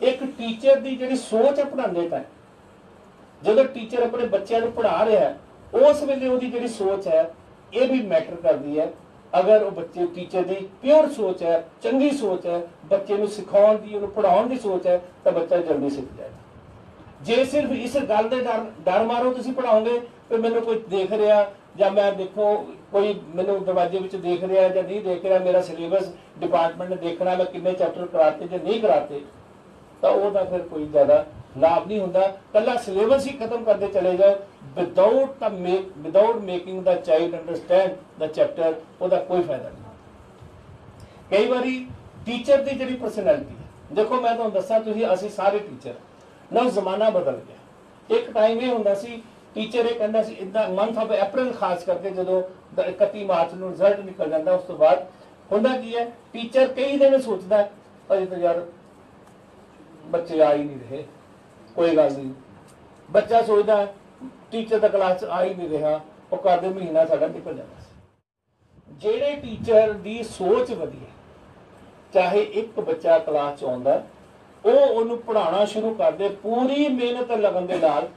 ਇੱਕ ਟੀਚਰ ਦੀ ਜਿਹੜੀ ਸੋਚ ਹੈ ਪੜ੍ਹਾਉਂਦੇ ਟਾਈਮ ਜਦੋਂ ਟੀਚਰ ਆਪਣੇ ਬੱਚਿਆਂ ਨੂੰ ਪੜ੍ਹਾ ਰਿਹਾ ਹੈ, ਉਸ ਵੇਲੇ ਉਹਦੀ ਜਿਹੜੀ ਸੋਚ ਹੈ, ਇਹ ਵੀ ਮੈਟਰ ਕਰਦੀ ਹੈ। ਅਗਰ ਉਹ ਬੱਚੇ ਟੀਚਰ ਦੀ ਪਿਓਰ ਸੋਚ ਹੈ, ਚੰਗੀ ਸੋਚ ਹੈ, ਬੱਚੇ ਨੂੰ ਸਿਖਾਉਣ ਦੀ, ਉਹਨੂੰ ਪੜ੍ਹਾਉਣ ਦੀ ਸੋਚ ਹੈ, ਤਾਂ ਬੱਚਾ ਜਲਦੀ ਸਿੱਖ ਜਾਏਗਾ। ਜੇ ਸਿਰਫ ਇਸ ਗੱਲ ਦੇ ਡਰ ਡਰ ਮਾਰੋ ਤੁਸੀਂ ਪੜਾਓਗੇ ਕਿ ਮੈਨੂੰ ਕੋਈ ਦੇਖ ਰਿਹਾ ਜਾਂ ਮੈਂ ਦੇਖੋ, ਕੋਈ ਮੈਨੂੰ ਦਰਵਾਜ਼ੇ ਵਿੱਚ ਦੇਖ ਰਿਹਾ ਜਾਂ ਨਹੀਂ ਦੇਖ ਰਿਹਾ, ਮੇਰਾ ਸਿਲੇਬਸ ਡਿਪਾਰਟਮੈਂਟ ਨੇ ਦੇਖਣਾ ਮੈਂ ਕਿੰਨੇ ਚੈਪਟਰ ਕਰਾਤੇ ਜਾਂ ਨਹੀਂ ਕਰਾਤੇ, ਤਾਂ ਉਹਦਾ ਫਿਰ ਕੋਈ ਜ਼ਿਆਦਾ ਲਾਭ ਨਹੀਂ ਹੁੰਦਾ। ਕੱਲਾ ਸਿਲੇਬਸ ਹੀ ਖਤਮ ਕਰਦੇ ਚਲੇ ਜਾਓ। Without the make without making the child understand the chapter ਉਹਦਾ ਕੋਈ ਫਾਇਦਾ ਨਹੀਂ। ਕਈ ਵਾਰੀ ਟੀਚਰ ਦੀ ਜਿਹੜੀ ਪਰਸਨੈਲਿਟੀ ਹੈ, ਦੇਖੋ ਮੈਂ ਤੁਹਾਨੂੰ ਦੱਸਾਂ, ਤੁਸੀਂ ਅਸੀਂ ਸਾਰੇ ਟੀਚਰ ਨਾ ਜ਼ਮਾਨਾ ਬਦਲ ਗਿਆ। ਇੱਕ ਟਾਈਮ ਇਹ ਹੁੰਦਾ ਸੀ ਟੀਚਰ ਇਹ ਕਹਿੰਦਾ ਸੀ ਇਦਾਂ ਮੰਥ ਆਫ ਅਪ੍ਰੈਲ ਖਾਸ ਕਰਕੇ ਜਦੋਂ ਦ- 31 ਮਾਰਚ ਨੂੰ ਰਿਜ਼ਲਟ ਨਿਕਲ ਜਾਂਦਾ, ਉਸ ਤੋਂ ਬਾਅਦ ਹੁੰਦਾ ਕੀ ਹੈ ਟੀਚਰ ਕਈ ਦਿਨ ਸੋਚਦਾ, ਅਜੇ ਤਾਂ ਯਾਰ ਬੱਚੇ ਆ ਹੀ ਨਹੀਂ ਰਹੇ, ਕੋਈ ਗੱਲ ਨਹੀਂ। ਬੱਚਾ ਸੋਚਦਾ ਟੀਚਰ ਦਾ ਕਲਾਸ 'ਚ ਆ ਹੀ ਨਹੀਂ ਰਿਹਾ, ਉਹ ਕਰਦੇ ਮਹੀਨਾ ਸਾਡਾ ਨਿਕਲ ਜਾਂਦਾ ਸੀ। ਜਿਹੜੇ ਟੀਚਰ ਦੀ ਸੋਚ ਵਧੀਆ, ਚਾਹੇ ਇੱਕ ਬੱਚਾ ਕਲਾਸ 'ਚ ਆਉਂਦਾ, ਉਹ ਉਹਨੂੰ ਪੜਾਉਣਾ ਸ਼ੁਰੂ ਕਰਦੇ, ਪੂਰੀ ਮਿਹਨਤ ਲਗਨ ਦੇ ਨਾਲ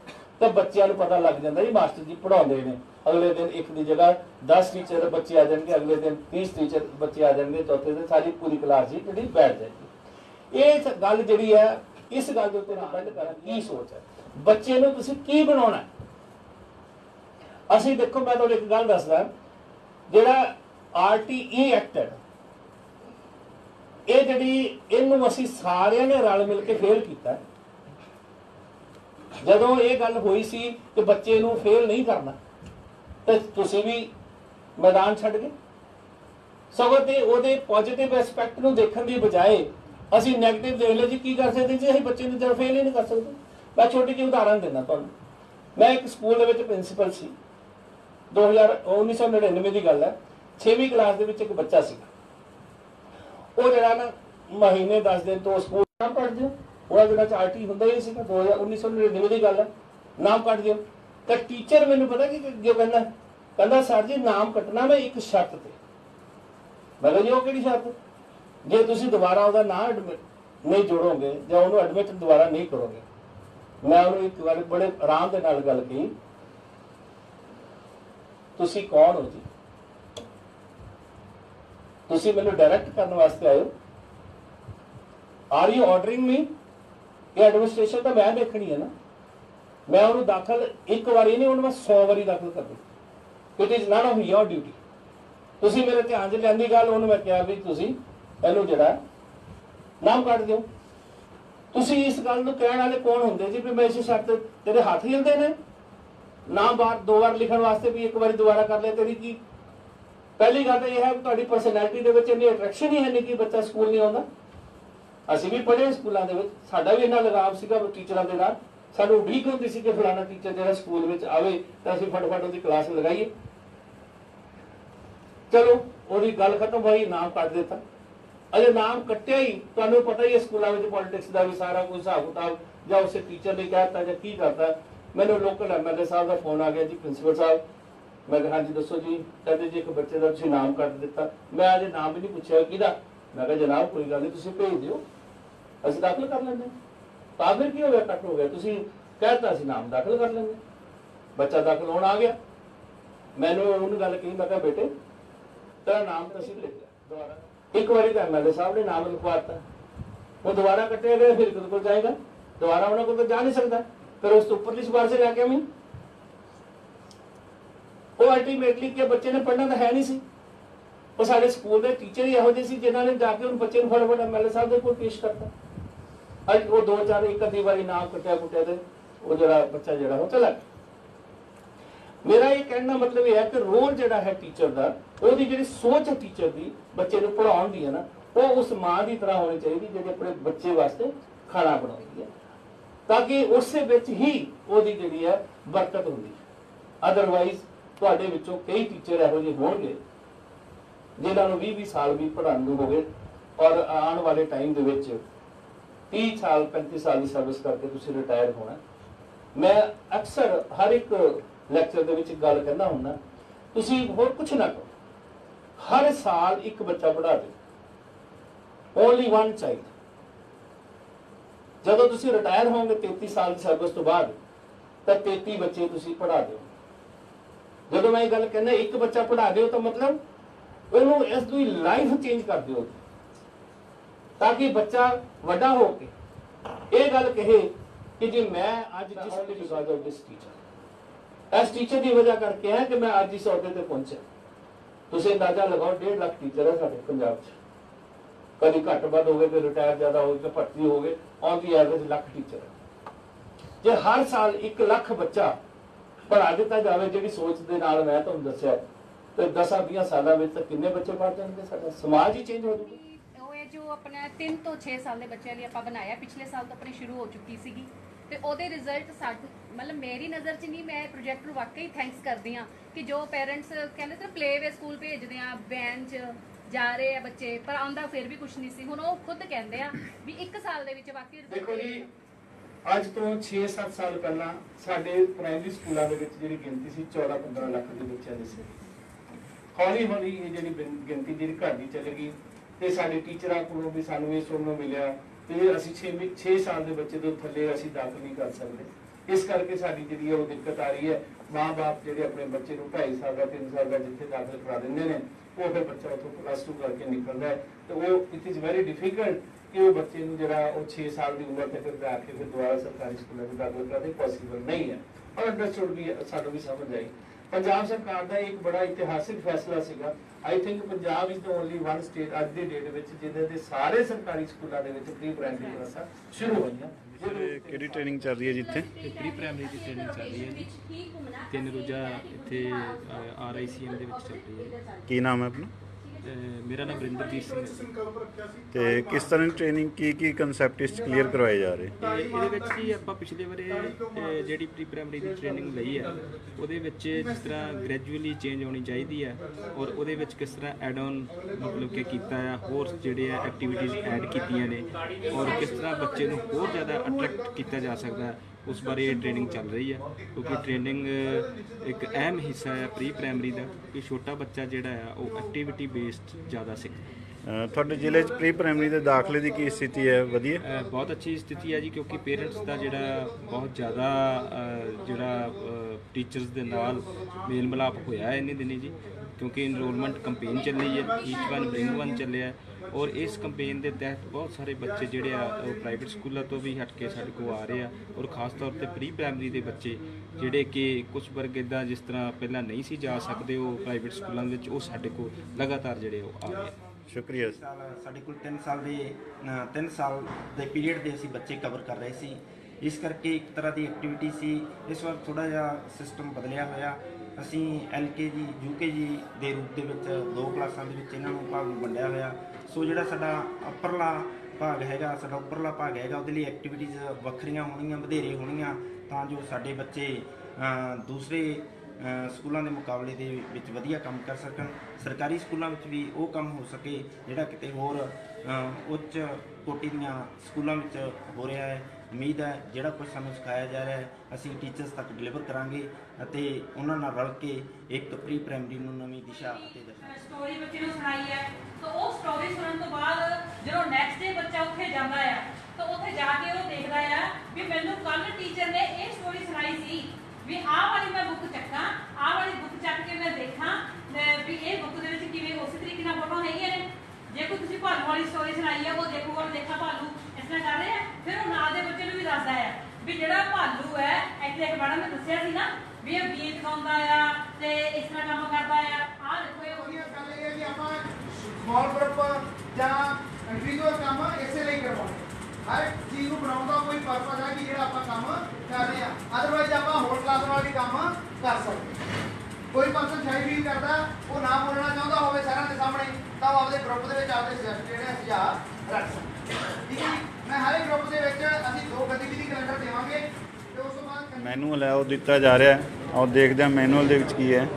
ਤੇ ਬੱਚਿਆਂ ਨੂੰ ਪਤਾ ਲੱਗ ਜਾਂਦਾ ਜੀ ਮਾਸਟਰ ਜੀ ਪੜਾਉਂਦੇ ਨੇ। ਅਗਲੇ ਦਿਨ ਇੱਕ ਦੀ ਜਗ੍ਹਾ 10 ਟੀਚਰ ਬੱਚੇ ਆ ਜਾਣਗੇ, ਅਗਲੇ ਦਿਨ 30 ਟੀਚਰ ਬੱਚੇ ਆ ਜਾਣਗੇ, ਚੌਥੇ ਦਿਨ ਸਾਰੀ ਪੂਰੀ ਕਲਾਸ ਜੀ ਜਿਹੜੀ ਬੈਠ ਜਾਏਗੀ। ਇਹ ਗੱਲ ਜਿਹੜੀ ਹੈ, ਇਸ ਗੱਲ ਦੇ ਉੱਤੇ ਡਿਪੈਂਡ ਕਰਦਾ ਕੀ ਸੋਚ ਹੈ। ਬੱਚੇ ਨੂੰ ਤੁਸੀਂ ਕੀ ਬਣਾਉਣਾ ਅਸੀਂ ਦੇਖੋ, ਮੈਂ ਤੁਹਾਨੂੰ ਇੱਕ ਗੱਲ ਦੱਸਦਾ। ਜਿਹੜਾ ਆਰਟੀਈ ਐਕਟ ਹੈ, ਇਹ ਜਿਹੜੀ, ਇਹਨੂੰ ਅਸੀਂ ਸਾਰਿਆਂ ਨੇ ਰਲ ਮਿਲ ਕੇ ਫੇਲ ਕੀਤਾ ਜਦੋਂ ਇਹ ਗੱਲ ਹੋਈ ਸੀ ਕਿ ਬੱਚੇ ਨੂੰ ਫੇਲ ਨਹੀਂ ਕਰਨਾ, ਤੇ ਤੁਸੀਂ ਵੀ ਮੈਦਾਨ ਛੱਡ ਗਏ। ਸਗੋਂ ਤੇ ਉਹਦੇ ਪੋਜ਼ਿਟਿਵ ਐਸਪੈਕਟ ਨੂੰ ਦੇਖਣ ਦੀ ਬਜਾਏ ਅਸੀਂ 네ਗੇਟਿਵ ਦੇਖ ਲਿਆ ਜੀ, ਕੀ ਕਰ ਸਕਦੇ ਜੀ? ਅਸੀਂ ਬੱਚੇ ਨੂੰ ਜਦ ਫੇਲ ਹੀ ਨਹੀਂ ਕਰ ਸਕਦੇ। ਮੈਂ ਛੋਟੀ ਜਿਹੀ ਉਦਾਹਰਨ ਦਿੰਦਾ ਤੁਹਾਨੂੰ। ਮੈਂ ਇੱਕ ਸਕੂਲ ਦੇ ਵਿੱਚ ਪ੍ਰਿੰਸੀਪਲ ਸੀ। 2000 1999 ਦੀ ਗੱਲ ਹੈ। 6ਵੀਂ ਕਲਾਸ ਦੇ ਵਿੱਚ ਇੱਕ ਬੱਚਾ ਸੀਗਾ। ਉਹ ਜਿਹੜਾ ਨਾ ਮਹੀਨੇ 10 ਦਿਨ ਤੋਂ ਸਕੂਲ ਨਾ ਪੜ ਉਹਦਾ ਜਿਹੜਾ ਚਾਰਟੀ ਹੁੰਦਾ ਹੀ ਸੀਗਾ 2000 1999 ਦੀ ਗੱਲ ਹੈ, ਨਾਮ ਕੱਟ ਦਿਓ। ਤਾਂ ਟੀਚਰ ਮੈਨੂੰ ਪਤਾ ਕਿ ਜੋ ਕਹਿੰਦਾ ਕਹਿੰਦਾ, ਸਰ ਜੀ, ਨਾਮ ਕੱਟਣਾ ਮੈਂ ਇੱਕ ਸ਼ਰਤ ਤੇ। ਮੈਂ ਕਿਹਾ ਜੀ, ਉਹ ਕਿਹੜੀ ਸ਼ਰਤ? ਜੇ ਤੁਸੀਂ ਦੁਬਾਰਾ ਉਹਦਾ ਨਾਮ ਐਡਮਿਟ ਨਹੀਂ ਜੋੜੋਗੇ, ਜਾਂ ਉਹਨੂੰ ਐਡਮਿਟ ਦੁਬਾਰਾ ਨਹੀਂ ਕਰੋਗੇ। ਮੈਂ ਉਹਨੂੰ ਇੱਕ ਵਾਰ ਬੜੇ ਆਰਾਮ ਦੇ ਨਾਲ ਗੱਲ ਕਹੀ, ਤੁਸੀਂ ਕੌਣ ਹੋ ਜੀ? ਤੁਸੀਂ ਮੈਨੂੰ ਡਾਇਰੈਕਟ ਕਰਨ ਵਾਸਤੇ ਆਏ ਹੋ? ਆਰ ਯੂ ਆਰਡਰਿੰਗ ਮੀ ਇਹ ਐਡਮਿਨਿਸਟ੍ਰੇਸ਼ਨ ਤਾਂ ਮੈਂ ਦੇਖਣੀ ਹੈ ਨਾ। ਮੈਂ ਉਹਨੂੰ ਦਾਖਲ, ਇੱਕ ਵਾਰੀ ਨਹੀਂ ਉਹਨੂੰ ਮੈਂ 100 ਵਾਰੀ ਦਾਖਲ ਕਰ ਦੂੰ it is none of your duty ਤੁਸੀਂ ਮੇਰੇ ਧਿਆਨ 'ਚ ਲੈਂਦੀ ਗੱਲ, ਉਹਨੂੰ ਮੈਂ ਕਿਹਾ ਵੀ ਤੁਸੀਂ ਇਹਨੂੰ ਜਿਹੜਾ ਨਾਮ ਕੱਢ ਦਿਓ। ਤੁਸੀਂ ਇਸ ਗੱਲ ਨੂੰ ਕਹਿਣ ਵਾਲੇ ਕੌਣ ਹੁੰਦੇ ਜੀ ਵੀ ਮੈਂ ਇਸ ਸ਼ਰਤ ਤੇਰੇ ਹੱਥ ਹਿਲਦੇ ਨੇ? ਨਾਮ ਬਾਰ ਦੋ ਵਾਰ ਲਿਖਣ ਵਾਸਤੇ ਵੀ ਇੱਕ ਵਾਰੀ ਦੁਬਾਰਾ ਕਰ ਲਿਆ ਤੇਰੀ ਕੀ? ਪਹਿਲੀ ਗੱਲ ਤਾਂ ਇਹ ਹੈ ਤੁਹਾਡੀ ਪਰਸਨੈਲਿਟੀ ਦੇ ਵਿੱਚ ਇੰਨੀ ਅਟਰੈਕਸ਼ਨ ਹੀ ਹੈ ਨਹੀਂ ਕਿ ਬੱਚਾ ਸਕੂਲ ਨਹੀਂ ਆਉਂਦਾ। ਅਸੀਂ ਵੀ ਪੜ੍ਹੇ ਸਕੂਲਾਂ ਦੇ ਵਿੱਚ, ਸਾਡਾ ਵੀ ਇੰਨਾ ਲਗਾਵ ਸੀਗਾ ਟੀਚਰਾਂ ਦੇ ਨਾਲ। ਸਾਨੂੰ ਉਡੀਕ ਹੁੰਦੀ ਸੀ ਕਿ ਫਲਾਣਾ ਟੀਚਰ ਜਿਹੜਾ ਸਕੂਲ ਵਿੱਚ ਆਵੇ ਤਾਂ ਅਸੀਂ ਫਟਾਫਟ ਉਹਦੀ ਕਲਾਸ ਲਗਾਈਏ। ਚਲੋ, ਉਹਦੀ ਗੱਲ ਖਤਮ ਹੋਈ, ਨਾਮ ਕੱਟ ਦਿੱਤਾ। ਅਜੇ ਨਾਮ ਕੱਟਿਆ ਹੀ, ਤੁਹਾਨੂੰ ਪਤਾ ਹੀ ਹੈ ਸਕੂਲਾਂ ਵਿੱਚ ਪੋਲਿਟਿਕਸ ਦਾ ਵੀ ਸਾਰਾ ਕੁਝ ਹਿਸਾਬ ਕਿਤਾਬ, ਜਾਂ ਉਸੇ ਟੀਚਰ ਨੇ ਕਹਿਤਾ ਜਾਂ ਕੀ ਕਰਤਾ ਮੈਨੂੰ ਲੋਕਲ ਐਮਐਲਏ ਸਾਹਿਬ ਦਾ ਫੋਨ ਆ ਗਿਆ ਜੀ ਪ੍ਰਿੰਸੀਪਲ ਸਾਹਿਬ। ਮੈਂ ਕਿਹਾ, ਹਾਂਜੀ, ਦੱਸੋ ਜੀ। ਕਹਿੰਦੇ ਜੀ, ਇੱਕ ਬੱਚੇ ਦਾ ਤੁਸੀਂ ਨਾਮ ਕੱਟ ਦਿੱਤਾ। ਮੈਂ ਅਜੇ ਨਾਮ ਵੀ ਨਹੀਂ ਪੁੱਛਿਆ ਕਿਹਦਾ। ਮੈਂ ਕਿਹਾ, ਜਨਾਬ, ਕੋਈ ਗੱਲ ਨਹੀਂ ਤੁਸੀਂ ਭੇਜ ਦਿਓ। ਅਸੀਂ ਦਾਖਲ ਕਰ ਲੈਂਦੇ ਹਾਂ। ਤਾਂ ਫਿਰ ਕੀ ਹੋ ਗਿਆ? ਕੱਟ ਹੋ ਗਿਆ। ਤੁਸੀਂ ਕਹਿਤਾ ਸੀ ਨਾਮ ਦਾਖਲ ਕਰ ਲੈਂਦੇ ਬੱਚਾ ਦਾਖਲ ਹੋਣ ਆ ਗਿਆ। ਮੈਨੂੰ ਉਹਨੂੰ ਗੱਲ ਕਹੀ, ਮੈਂ ਕਿਹਾ, ਬੇਟੇ, ਤੇਰਾ ਨਾਮ ਤਾਂ ਅਸੀਂ ਲਿਖ ਲਿਆ। ਦੁਬਾਰਾ। ਇੱਕ ਵਾਰੀ ਤਾਂ ਐਮਐਲਏ ਸਾਹਿਬ ਨੇ ਨਾਮ ਲਿਖਵਾਤਾ। ਉਹ ਦੁਬਾਰਾ ਕੱਟਿਆ ਗਿਆ, ਫਿਰ ਕਿਹਦੇ ਕੋਲ ਜਾਏਗਾ? ਦੁਬਾਰਾ ਉਹਨਾਂ ਕੋਲ ਤਾਂ ਜਾ ਨਹੀਂ ਸਕਦਾ। ਫਿਰ ਉਸ ਤੋਂ ਉੱਪਰਲੀ ਸਿਫਾਰਿਸ਼ ਲੈ ਕੇ ਆਵੀਂ। ਉਹ ਅਲਟੀਮੇਟਲੀ ਕਿ ਬੱਚੇ ਨੇ ਪੜ੍ਹਨਾ ਤਾਂ ਹੈ ਨਹੀਂ ਸੀ। ਉਹ ਸਾਡੇ ਸਕੂਲ ਦੇ ਟੀਚਰ ਹੀ ਇਹੋ ਜਿਹੇ ਸੀ, ਜਿਨ੍ਹਾਂ ਨੇ ਜਾ ਕੇ ਉਹ ਬੱਚੇ ਨੂੰ ਫਟਾਫਟ ਐਮਐਲਏ ਸਾਹਿਬ ਦੇ ਕੋਲ ਪੇਸ਼ ਕਰਤਾ। ਅੱਜ ਉਹ ਦੋ ਚਾਰ ਇੱਕ ਅੱਧੀ ਵਾਰੀ ਨਾ ਕੱਟਿਆ ਕੁੱਟਿਆ ਤੇ ਉਹ ਜਿਹੜਾ ਬੱਚਾ ਜਿਹੜਾ ਉਹ ਚਲਾ ਗਿਆ। ਮੇਰਾ ਇਹ ਕਹਿਣ ਦਾ ਮਤਲਬ ਇਹ ਹੈ ਕਿ ਰੋਲ ਜਿਹੜਾ ਹੈ ਟੀਚਰ ਦਾ, ਉਹਦੀ ਜਿਹੜੀ ਸੋਚ ਹੈ ਟੀਚਰ ਦੀ, ਬੱਚੇ ਨੂੰ ਪੜਾਉਣ ਦੀ ਹੈ ਨਾ, ਉਹ ਉਸ ਮਾਂ ਦੀ ਤਰ੍ਹਾਂ ਹੋਣੀ ਚਾਹੀਦੀ ਜਿਹੜੀ ਆਪਣੇ ਬੱਚੇ ਵਾਸਤੇ ਖਾਣਾ ਬਣਾਉਂਦੀ ਹੈ। ਤਾਂ ਕਿ ਉਸੇ ਵਿੱਚ ਹੀ ਉਹਦੀ ਜਿਹੜੀ ਹੈ ਬਰਕਤ ਹੁੰਦੀ ਅਦਰਵਾਈਜ਼ ਤੁਹਾਡੇ ਵਿੱਚੋਂ ਕਈ ਟੀਚਰ ਇਹੋ ਜਿਹੇ ਹੋਣਗੇ, ਜਿਨ੍ਹਾਂ ਨੂੰ 20-20 ਸਾਲ ਵੀ ਪੜ੍ਹਾਉਣ ਨੂੰ ਹੋ ਗਏ ਔਰ ਆਉਣ ਵਾਲੇ ਟਾਈਮ ਦੇ ਵਿੱਚ 30 ਸਾਲ 35 ਸਾਲ ਦੀ ਸਰਵਿਸ ਕਰਕੇ ਤੁਸੀਂ ਰਿਟਾਇਰ ਹੋਣਾ। ਮੈਂ ਅਕਸਰ ਹਰ ਇੱਕ ਲੈਕਚਰ ਦੇ ਵਿੱਚ ਗੱਲ ਕਹਿੰਦਾ ਹੁੰਦਾ, ਤੁਸੀਂ ਹੋਰ ਕੁਝ ਨਾ ਕਰੋ। ਹਰ ਸਾਲ ਇੱਕ ਬੱਚਾ ਪੜ੍ਹਾ ਦਿਓ। ਓਨਲੀ ਵਨ ਚਾਈਲਡ ਜਦੋਂ ਤੁਸੀਂ ਰਿਟਾਇਰ ਹੋਵੋਗੇ 33 ਸਾਲ ਦੀ ਸਰਵਿਸ ਤੋਂ ਬਾਅਦ, ਤਾਂ 33 ਬੱਚੇ ਤੁਸੀਂ ਪੜ੍ਹਾ ਦਿਓ। ਜਦੋਂ ਮੈਂ ਇਹ ਗੱਲ ਕਹਿੰਦਾ, ਇੱਕ ਬੱਚਾ ਪੜ੍ਹਾ ਦਿਓ ਤਾਂ ਮਤਲਬ ਉਹਨੂੰ ਇਸ ਦੀ ਲਾਈਫ ਚੇਂਜ ਕਰ ਦਿਓ। ਤਾਂ ਕਿ ਬੱਚਾ ਵੱਡਾ ਹੋ ਕੇ ਇਹ ਗੱਲ ਕਹੇ ਕਿ ਜੇ ਮੈਂ ਅੱਜ ਜਿਸ ਬਿਕਾਜ਼ ਆਫ ਦਿਸ ਟੀਚਰ ਇਸ ਟੀਚਰ ਦੀ ਵਜ੍ਹਾ ਕਰਕੇ ਹੈ ਕਿ ਮੈਂ ਅੱਜ ਇਸ ਅਹੁਦੇ ਤੇ ਪਹੁੰਚਿਆ। ਤੁਸੀਂ ਅੰਦਾਜ਼ਾ ਲਗਾਓ 1.5 ਲੱਖ ਟੀਚਰ ਹੈ ਸਾਡੇ ਪੰਜਾਬ 'ਚ। ਕਦੀ ਘੱਟ ਵੱਧ ਹੋ ਗਏ ਤੇ ਰਿਟਾਇਰ ਜ਼ਿਆਦਾ ਹੋ ਗਏ ਤੇ ਭਰਤੀ ਹੋ ਗਏ on the average lakh teacher ਜੇ ਹਰ ਸਾਲ 1 ਲੱਖ ਬੱਚਾ ਪੜ੍ਹਾ ਦਿੱਤਾ ਜਾਵੇ ਜਿਹੜੀ ਸੋਚ ਦੇ ਨਾਲ ਮੈਂ ਤੁਹਾਨੂੰ ਦੱਸਿਆ ਤੇ 10-20 ਸਾਲਾਂ ਵਿੱਚ ਤਾਂ ਕਿੰਨੇ ਬੱਚੇ ਪੜ੍ਹ ਜਾਣਗੇ ਸਾਡਾ? ਸਮਾਜ ਹੀ ਚੇਂਜ ਹੋ ਜਾਊਗਾ। ਜੋ ਆਪਣਾ 3 ਤੋਂ 6 ਸਾਲ ਦੇ ਬੱਚਿਆਂ ਲਈ ਆਪਾਂ ਬਣਾਇਆ ਪਿਛਲੇ ਸਾਲ ਤੋਂ ਆਪਣੀ ਸ਼ੁਰੂ ਹੋ ਚੁੱਕੀ ਸੀਗੀ। ਤੇ ਉਹਦੇ ਰਿਜ਼ਲਟ ਸਾਡੇ ਮਤਲਬ ਮੇਰੀ ਨਜ਼ਰ 'ਚ ਨਹੀਂ ਮੈਂ ਪ੍ਰੋਜੈਕਟ ਨੂੰ ਵਾਕਈ ਥੈਂਕਸ ਕਰਦੀ ਆ ਕਿ ਜੋ ਪੇਰੈਂਟਸ ਕਹਿੰਦੇ ਤੇ ਪਲੇਵੇ ਸਕੂਲ ਭੇਜਦੇ ਆ ਵੈਨ 'ਚ ਜਾ ਰਹੇ ਆ ਬੱਚੇ ਪਰ ਆਉਂਦਾ ਫਿਰ ਵੀ ਕੁਝ ਨਹੀਂ ਸੀ। ਹੁਣ ਉਹ ਖੁਦ ਕਹਿੰਦੇ ਆ ਵੀ 1 ਸਾਲ ਦੇ ਵਿੱਚ ਵਾਕਈ ਦੇਖੋ ਜੀ ਅੱਜ ਤੋਂ 6-7 ਸਾਲ ਪਹਿਲਾਂ ਸਾਡੇ ਪ੍ਰਾਇਮਰੀ ਸਕੂਲਾਂ ਦੇ ਵਿੱਚ ਜਿਹੜੀ ਗਿਣਤੀ ਸੀ 14-15 ਲੱਖ ਦੇ ਬੱਚਿਆਂ ਦੀ ਸੀ। ਹੌਲੀ ਹੌਲੀ ਇਹ ਜਿਹੜੀ ਬਿਨ- ਗਿਣਤੀ ਜਿਹੜੀ ਘਟਦੀ ਚਲੀ ਗਈ ਤੇ ਸਾਡੇ ਟੀਚਰਾਂ ਕੋਲੋਂ ਵੀ ਸਾਨੂੰ ਇਹ ਸੁਣਨ ਨੂੰ ਮਿਲਿਆ ਕਿ ਅਸੀਂ 6 6 ਸਾਲ ਦੇ ਬੱਚੇ ਤੋਂ ਥੱਲੇ ਅਸੀਂ ਦਾਖਲ ਨਹੀਂ ਕਰ ਸਕਦੇ। ਇਸ ਕਰਕੇ ਸਾਡੀ ਜਿਹੜੀ ਉਹ ਦਿੱਕਤ ਆ ਰਹੀ ਹੈ। ਮਾਂ-ਬਾਪ ਜਿਹੜੇ ਆਪਣੇ ਬੱਚੇ ਨੂੰ 2.5 ਸਾਲ ਦਾ 3 ਸਾਲ ਦਾ ਜਿੱਥੇ ਦਾਖਲ ਕਰਾ ਦਿੰਦੇ ਨੇ ਉਹ ਫਿਰ ਬੱਚਾ ਉੱਥੋਂ ਪਲੱਸ 2 ਕਰਕੇ ਨਿਕਲਦਾ ਹੈ। ਤੇ ਉਹ ਇਟ ਇਜ਼ ਵੈਰੀ ਡਿਫਿਕਲਟ ਕਿ ਉਹ ਬੱਚੇ ਨੂੰ ਜਿਹੜਾ ਉਹ 6 ਸਾਲ ਦੀ ਉਮਰ ਤੱਕ ਜਾ ਕੇ ਫਿਰ ਦੁਬਾਰਾ ਸਰਕਾਰੀ ਸਕੂਲਾਂ ਵਿੱਚ ਦਾਖਲ ਕਰਾਦੇ ਪੋਸੀਬਲ ਨਹੀਂ ਹੈ। ਔਰ ਅੰਡਰਸਟੂਡ ਵੀ ਹੈ, ਸਾਨੂੰ ਵੀ ਸਮਝ ਆਈ। ਪੰਜਾਬ ਸਰਕਾਰ ਦਾ ਇੱਕ ਬੜਾ ਇਤਿਹਾਸਿਕ ਫੈਸਲਾ ਸੀਗਾ। I think Punjab is the only one state ਅੱਜ ਦੀ ਡੇਟ ਵਿੱਚ ਜਿਹਦੇ ਦੇ ਸਾਰੇ ਸਰਕਾਰੀ ਸਕੂਲਾਂ ਦੇ ਵਿੱਚ ਪ੍ਰੀ ਪ੍ਰਾਇਮਰੀ ਕਲਾਸਾਂ ਸ਼ੁਰੂ ਹੋਈਆਂ। ਇਹ ਕਿਹੜੀ ਟ੍ਰੇਨਿੰਗ ਚੱਲ ਰਹੀ ਹੈ ਜਿੱਥੇ? ਪ੍ਰੀ ਪ੍ਰਾਇਮਰੀ ਦੀ ਟ੍ਰੇਨਿੰਗ ਚੱਲ ਰਹੀ ਹੈ ਜੀ। ਤਿੰਨ ਰੋਜ਼ਾ ਇੱਥੇ ਆਰ ਆਈ ਸੀ ਐਮ ਦੇ ਵਿੱਚ ਚੱਲ ਰਹੀ ਹੈ। ਕੀ ਨਾਮ ਹੈ ਆਪਣਾ? ਤੇ ਮੇਰਾ ਨਾਮ ਵਰਿੰਦਰਜੀਤ ਸਿੰਘ ਹੈ। ਤੇ ਕਿਸ ਤਰ੍ਹਾਂ ਦੀ ਟ੍ਰੇਨਿੰਗ ਕੀ ਕੀ ਕਨਸੈਪਟ ਇਸ ਕਲੀਅਰ ਕਰਵਾਏ ਜਾ ਰਹੇ? ਤੇ ਇਹਦੇ ਵਿੱਚ ਹੀ ਆਪਾਂ ਪਿਛਲੇ ਅਹ, ਜਿਹੜੀ ਪ੍ਰੀ ਪ੍ਰਾਇਮਰੀ ਦੀ ਟ੍ਰੇਨਿੰਗ ਲਈ ਹੈ ਉਹਦੇ ਵਿੱਚ ਜਿਸ ਤਰ੍ਹਾਂ ਗ੍ਰੈਜੂਅਲੀ ਚੇਂਜ ਹੋਣੀ ਚਾਹੀਦੀ ਹੈ ਔਰ ਉਹਦੇ ਵਿੱਚ ਕਿਸ ਤਰ੍ਹਾਂ ਐਡ ਆਨ ਮਤਲਬ ਕਿ ਕੀਤਾ ਹੈ ਹੋਰ ਜਿਹੜੇ ਆ ਐਕਟੀਵਿਟੀਜ਼ ਐਡ ਕੀਤੀਆਂ ਨੇ ਔਰ ਕਿਸ ਤਰ੍ਹਾਂ ਬੱਚੇ ਨੂੰ ਹੋਰ ਜ਼ਿਆਦਾ ਅਟਰੈਕਟ ਕੀਤਾ ਜਾ ਸਕਦਾ ਹੈ ਉਸ ਬਾਰੇ ਇਹ ਟ੍ਰੇਨਿੰਗ ਚੱਲ ਰਹੀ ਹੈ, ਕਿਉਂਕਿ ਟ੍ਰੇਨਿੰਗ ਇੱਕ ਅਹਿਮ ਹਿੱਸਾ ਹੈ ਪ੍ਰੀ ਪ੍ਰਾਇਮਰੀ ਦਾ, ਕਿ ਛੋਟਾ ਬੱਚਾ ਜਿਹੜਾ ਆ ਉਹ ਐਕਟੀਵਿਟੀ ਬੇਸਡ ਜ਼ਿਆਦਾ ਸਿੱਖਦਾ ਤੁਹਾਡੇ ਜ਼ਿਲ੍ਹੇ 'ਚ ਪ੍ਰੀ ਪ੍ਰਾਇਮਰੀ ਦੇ ਦਾਖਲੇ ਦੀ ਕੀ ਸਥਿਤੀ ਹੈ? ਵਧੀਆ? ਬਹੁਤ ਅੱਛੀ ਸਥਿਤੀ ਹੈ ਜੀ, ਕਿਉਂਕਿ ਪੇਰੈਂਟਸ ਦਾ ਜਿਹੜਾ ਬਹੁਤ ਜ਼ਿਆਦਾ ਜਿਹੜਾ ਟੀਚਰਸ ਦੇ ਨਾਲ ਮੇਲ ਮਿਲਾਪ ਹੋਇਆ ਹੈ ਇੰਨੇ ਦਿਨੀ ਜੀ, ਕਿਉਂਕਿ ਇਨਰੋਲਮੈਂਟ ਕੰਪੇਨ ਚੱਲੀ ਹੈ ਈਚ ਵਨ ਬ੍ਰਿੰਗ ਵਨ ਚੱਲਿਆ ਔਰ ਇਸ ਕੰਪੇਨ ਦੇ ਤਹਿਤ ਬਹੁਤ ਸਾਰੇ ਬੱਚੇ ਜਿਹੜੇ ਆ, ਉਹ ਪ੍ਰਾਈਵੇਟ ਸਕੂਲਾਂ ਤੋਂ ਵੀ ਹਟ ਕੇ ਸਾਡੇ ਕੋਲ ਆ ਰਹੇ ਆ ਔਰ ਖਾਸ ਤੌਰ ਤੇ ਪ੍ਰੀ ਪ੍ਰਾਇਮਰੀ ਦੇ ਬੱਚੇ ਜਿਹੜੇ ਕਿ ਕੁਝ ਵਰਗ ਇਦਾਂ ਜਿਸ ਤਰ੍ਹਾਂ ਪਹਿਲਾਂ ਨਹੀਂ ਸੀ ਜਾ ਸਕਦੇ ਉਹ ਪ੍ਰਾਈਵੇਟ ਸਕੂਲਾਂ ਵਿੱਚ, ਉਹ ਸਾਡੇ ਕੋਲ ਲਗਾਤਾਰ ਜਿਹੜੇ ਉਹ ਆ ਰਹੇ ਆ। ਸ਼ੁਕਰੀਆ ਸਾਲ ਸਾਡੇ ਕੋਲ 3 ਸਾਲ ਦੇ 3 ਸਾਲ ਦੇ ਪੀਰੀਅਡ ਦੇ ਅਸੀਂ ਬੱਚੇ ਕਵਰ ਕਰ ਰਹੇ ਸੀ। ਇਸ ਕਰਕੇ ਇੱਕ ਤਰ੍ਹਾਂ ਦੀ ਐਕਟੀਵਿਟੀ ਸੀ। ਇਸ ਵਾਰ ਥੋੜਾ ਜਿਹਾ ਸਿਸਟਮ ਬਦਲਿਆ ਹੋਇਆ। ਅਸੀਂ ਐਲਕੇਜੀ ਯੂਕੇਜੀ ਦੇ ਰੂਪ ਦੇ ਵਿੱਚ ਦੋ ਕਲਾਸਾਂ ਦੇ ਵਿੱਚ ਇਹਨਾਂ ਨੂੰ ਭਾਗ ਵੰਡਿਆ ਹੋਇਆ। ਸੋ ਜਿਹੜਾ ਸਾਡਾ ਅੱਪਰਲਾ ਭਾਗ ਹੈਗਾ ਸਾਡਾ ਉੱਪਰਲਾ ਭਾਗ ਹੈਗਾ ਉਹਦੇ ਲਈ ਐਕਟੀਵਿਟੀਜ਼ ਵੱਖਰੀਆਂ ਹੋਣਗੀਆਂ ਵਧੇਰੇ ਹੋਣਗੀਆਂ ਤਾਂ ਜੋ ਸਾਡੇ ਬੱਚੇ ਅ, ਦੂਸਰੇ ਸਕੂਲਾਂ ਦੇ ਮੁਕਾਬਲੇ ਦੇ ਵਿੱਚ ਵਧੀਆ ਕੰਮ ਕਰ ਸਕਣ। ਸਰਕਾਰੀ ਸਕੂਲਾਂ ਵਿੱਚ ਵੀ ਉਹ ਕੰਮ ਹੋ ਸਕੇ ਜਿਹੜਾ ਕਿਤੇ ਹੋਰ ਉੱਚ ਕੋਟੀ ਦੀਆਂ ਸਕੂਲਾਂ ਵਿੱਚ ਹੋ ਰਿਹਾ ਹੈ। ਉਮੀਦ ਹੈ ਜਿਹੜਾ ਕੁਝ ਸਾਨੂੰ ਸਿਖਾਇਆ ਜਾ ਰਿਹਾ ਹੈ, ਅਸੀਂ ਟੀਚਰਸ ਤੱਕ ਡਿਲੀਵਰ ਕਰਾਂਗੇ ਅਤੇ ਉਹਨਾਂ ਨਾਲ ਰਲ ਕੇ ਇੱਕ ਪ੍ਰੀ ਪ੍ਰਾਇਮਰੀ ਨੂੰ ਨਵੀਂ ਦਿਸ਼ਾ ਅਤੇ ਦਸ਼ਾ ਸਟੋਰੀ ਬੱਚੇ ਨੂੰ ਸੁਣਾਈ ਹੈ। ਤਾਂ ਉਹ ਸਟੋਰੀ ਸੁਣਨ ਤੋਂ ਬਾਅਦ ਜਦੋਂ ਨੈਕਸਟ ਡੇ ਬੱਚਾ ਉੱਥੇ ਜਾਂਦਾ ਆ, ਤਾਂ ਉੱਥੇ ਜਾ ਕੇ ਉਹ ਦੇਖਦਾ ਆ ਵੀ ਮੈਨੂੰ ਕੱਲ ਟੀਚਰ ਨੇ ਇਹ ਸਟੋਰੀ ਸੁਣਾਈ ਸੀ। ਵੀ ਆਹ ਵਾਲੀ ਮੈਂ ਬੁੱਕ ਚੱਕਾਂ, ਆਹ ਵਾਲੀ ਬੁੱਕ ਚੱਕ ਕੇ ਮੈਂ ਦੇਖਾਂ ਵੀ ਇਹ ਬੁੱਕ ਦੇ ਵਿੱਚ ਕਿਵੇਂ ਉਸੇ ਤਰੀਕੇ ਨਾਲ ਫੋਟੋ ਹੈਗੀਆਂ ਨੇ। ਜੇ ਕੋਈ ਤੁਸੀਂ ਭਾਲੂ ਵਾਲੀ ਸਟੋਰੀ ਸੁਣਾਈ ਹੈ ਉਹ ਦੇਖੂਗਾ ਉਹ ਦੇਖਾ ਭਾਲੂ, ਇਸ ਤਰ੍ਹਾਂ ਕਰ ਰਿਹਾ। ਫਿਰ ਉਹ ਨਾਲ ਦੇ ਬੱਚੇ ਨੂੰ ਵੀ ਦੱਸਦਾ ਹੈ ਵੀ ਜਿਹੜਾ ਭਾਲੂ ਹੈ, ਇੱਥੇ ਇੱਕ ਮੈਡਮ ਨੇ ਦੱਸਿਆ ਸੀ ਨਾ ਵੀ ਇਹ ਬੀਜ ਖਾਉਂਦਾ ਆ ਤੇ ਇਸ ਤਰ੍ਹਾਂ ਕੰਮ ਕਰਦਾ ਆ। ਆਹ ਦੇਖੋ, ਇਹ ਵਧੀਆ ਗੱਲ ਇਹ ਹੈ ਕਿ ਆਪਾਂ ਸਮਾਲ ਗਰੁੱਪ ਜਾਂ ਇੰਡੀਵਿਜੂਅਲ ਕੰਮ ਇਸੇ ਲਈ ਕਰਵਾਉਂਦੇ ਹਰ ਚੀਜ਼ ਨੂੰ ਬਣਾਉਣ ਦਾ ਕੋਈ ਪਰਪਸ ਹੈ ਕਿ ਜਿਹੜਾ ਆਪਾਂ ਕੰਮ ਕਰ ਰਹੇ ਆ ਅਦਰਵਾਈਜ਼ ਆਪਾਂ ਹੋਰ ਕਲਾਸ ਵਾਲਾ ਵੀ ਕੰਮ ਕਰ ਸਕਦੇ ਕੋਈ ਪਰਸਨ ਸ਼ਾਇਦ ਫੀਲ ਕਰਦਾ ਉਹ ਨਾ ਬੋਲਣਾ ਚਾਹੁੰਦਾ ਹੋਵੇ ਸਾਰਿਆਂ ਦੇ ਸਾਹਮਣੇ ਤਾਂ ਉਹ ਆਪਦੇ ਗਰੁੱਪ ਦੇ ਵਿੱਚ ਆਪਦੇ ਸੁਜੈਸਟ ਜਿਹੜੇ ਆ ਸੁਝਾਅ ਰੱਖ ਸਕਦਾ ਠੀਕ ਹੈ ਮੈਂ ਹਰ ਇੱਕ ਗਰੁੱਪ ਦੇ ਵਿੱਚ ਅਸੀਂ ਦੋ ਗਤੀਵਿਧੀ ਕੈਲੰਡਰ ਦੇਵਾਂਗੇ ਤੇ ਉਸ ਤੋਂ ਬਾਅਦ ਮੈਨੂਅਲ ਹੈ ਉਹ ਦਿੱਤਾ ਜਾ ਰਿਹਾ ਹੈ। ਔਰ ਦੇਖਦੇ ਹਾਂ ਮੈਨੂਅਲ ਦੇ ਵਿੱਚ ਕੀ ਹੈ।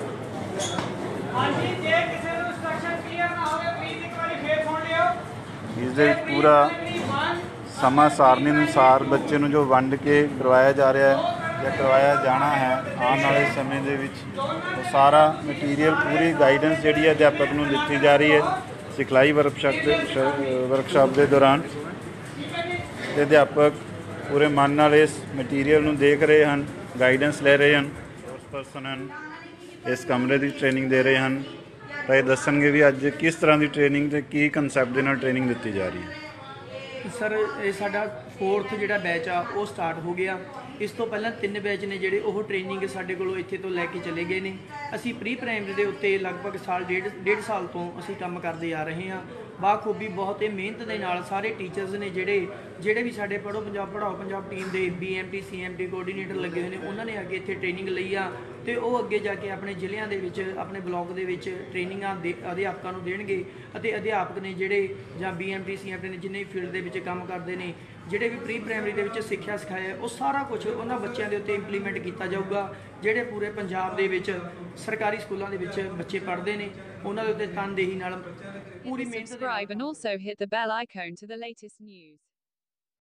ਹਾਂਜੀ ਜੇ ਕਿਸੇ ਨੂੰ ਇੰਸਟਰਕਸ਼ਨ ਕਲੀਅਰ ਨਾ ਹੋਵੇ ਪਲੀਜ਼ ਇੱਕ ਵਾਰੀ ਫੇਰ ਸੁਣ ਲਿਓ। ਇਸ ਦੇ ਵਿੱਚ ਪੂਰਾ ਸਮਾਂ ਸਾਰਣੀ ਅਨੁਸਾਰ ਬੱਚੇ ਨੂੰ ਜੋ ਵੰਡ ਕੇ ਕਰਵਾਇਆ ਜਾ ਰਿਹਾ ਹੈ ਜਾਂ ਕਰਵਾਇਆ ਜਾਣਾ ਹੈ, ਆਉਣ ਵਾਲੇ ਸਮੇਂ ਦੇ ਵਿੱਚ ਉਹ ਸਾਰਾ ਮਟੀਰੀਅਲ ਪੂਰੀ ਗਾਈਡੈਂਸ ਜਿਹੜੀ ਹੈ ਅਧਿਆਪਕ ਨੂੰ ਦਿੱਤੀ ਜਾ ਰਹੀ ਹੈ ਸਿਖਲਾਈ ਵਰਕਸ਼ਾਪ ਦੇ ਵਰਕਸ਼ਾਪ ਦੇ ਦੌਰਾਨ। ਤੇ ਅਧਿਆਪਕ ਪੂਰੇ ਮਨ ਨਾਲ ਇਸ ਮਟੀਰੀਅਲ ਨੂੰ ਦੇਖ ਰਹੇ ਹਨ ਗਾਈਡੈਂਸ ਲੈ ਰਹੇ ਹਨ ਉਸ ਪਰਸਨ ਹਨ, ਇਸ ਕਮਰੇ ਦੀ ਟ੍ਰੇਨਿੰਗ ਦੇ ਰਹੇ ਹਨ। ਤਾਂ ਇਹ ਦੱਸਣਗੇ ਵੀ ਅੱਜ ਕਿਸ ਤਰ੍ਹਾਂ ਦੀ ਟ੍ਰੇਨਿੰਗ ਤੇ ਕੀ ਕਨਸੈਪਟ ਦੇ ਨਾਲ ਟ੍ਰੇਨਿੰਗ ਦਿੱਤੀ ਜਾ ਰਹੀ ਹੈ। ਸਰ, ਇਹ ਸਾਡਾ ਫੋਰਥ ਜਿਹੜਾ ਬੈਚ ਆ, ਉਹ ਸਟਾਰਟ ਹੋ ਗਿਆ। ਇਸ ਤੋਂ ਪਹਿਲਾਂ ਤਿੰਨ ਬੈਚ ਨੇ ਜਿਹੜੇ, ਉਹ ਟ੍ਰੇਨਿੰਗ ਸਾਡੇ ਕੋਲੋਂ ਇੱਥੇ ਤੋਂ ਲੈ ਕੇ ਚਲੇ ਗਏ ਨੇ। ਅਸੀਂ ਪ੍ਰੀ ਪ੍ਰਾਇਮਰੀ ਦੇ ਉੱਤੇ ਲਗਭਗ ਸਾਲ, ਡੇਢ ਡੇਢ ਸਾਲ ਤੋਂ ਅਸੀਂ ਕੰਮ ਕਰਦੇ ਆ ਰਹੇ ਹਾਂ। ਬਾਖੂਬੀ ਬਹੁਤ ਹੀ ਮਿਹਨਤ ਦੇ ਨਾਲ ਸਾਰੇ ਟੀਚਰਸ ਨੇ ਜਿਹੜੇ ਜਿਹੜੇ ਵੀ ਸਾਡੇ ਪੜੋ ਪੰਜਾਬ ਪੜਾਓ ਪੰਜਾਬ ਟੀਮ ਦੇ ਬੀਐਮਟੀ ਸੀਐਮਟੀ ਕੋਆਰਡੀਨੇਟਰ ਲੱਗੇ ਹੋਏ ਨੇ, ਉਹਨਾਂ ਨੇ ਅੱਗੇ ਇੱਥੇ ਟ੍ਰੇਨਿੰਗ ਲਈ ਆ। ਤੇ ਉਹ ਅੱਗੇ ਜਾ ਕੇ ਆਪਣੇ ਜ਼ਿਲ੍ਹਿਆਂ ਦੇ ਵਿੱਚ ਆਪਣੇ ਬਲਾਕ ਦੇ ਵਿੱਚ ਟ੍ਰੇਨਿੰਗਾਂ ਦੇ ਅਧਿਆਪਕਾਂ ਨੂੰ ਦੇਣਗੇ ਅਤੇ ਅਧਿਆਪਕ ਨੇ ਜਿਹੜੇ ਜਾਂ ਬੀਐਮਟੀ ਸੀਐਮਟੀ ਨੇ ਜਿੰਨੇ ਫੀਲਡ ਦੇ ਵਿੱਚ ਕੰਮ ਕਰਦੇ ਨੇ ਜਿਹੜੇ ਵੀ ਪ੍ਰੀ ਪ੍ਰਾਇਮਰੀ ਦੇ ਵਿੱਚ ਸਿੱਖਿਆ ਸਿਖਾਇਆ ਉਹ ਸਾਰਾ ਕੁਝ ਉਹਨਾਂ ਬੱਚਿਆਂ ਦੇ ਉੱਤੇ ਇੰਪਲੀਮੈਂਟ ਕੀਤਾ ਜਾਊਗਾ ਜਿਹੜੇ ਪੂਰੇ ਪੰਜਾਬ ਦੇ ਵਿੱਚ ਸਰਕਾਰੀ ਸਕੂਲਾਂ ਦੇ ਵਿੱਚ ਬੱਚੇ ਪੜ੍ਹਦੇ ਨੇ ਉਹਨਾਂ ਦੇ ਉੱਤੇ ਤਨਦੇਹੀ ਨਾਲ ਪੂਰੀ ਮਿਹਨਤ ਦੇ ਨਾਲ subscribe and also hit the bell icon to the latest news.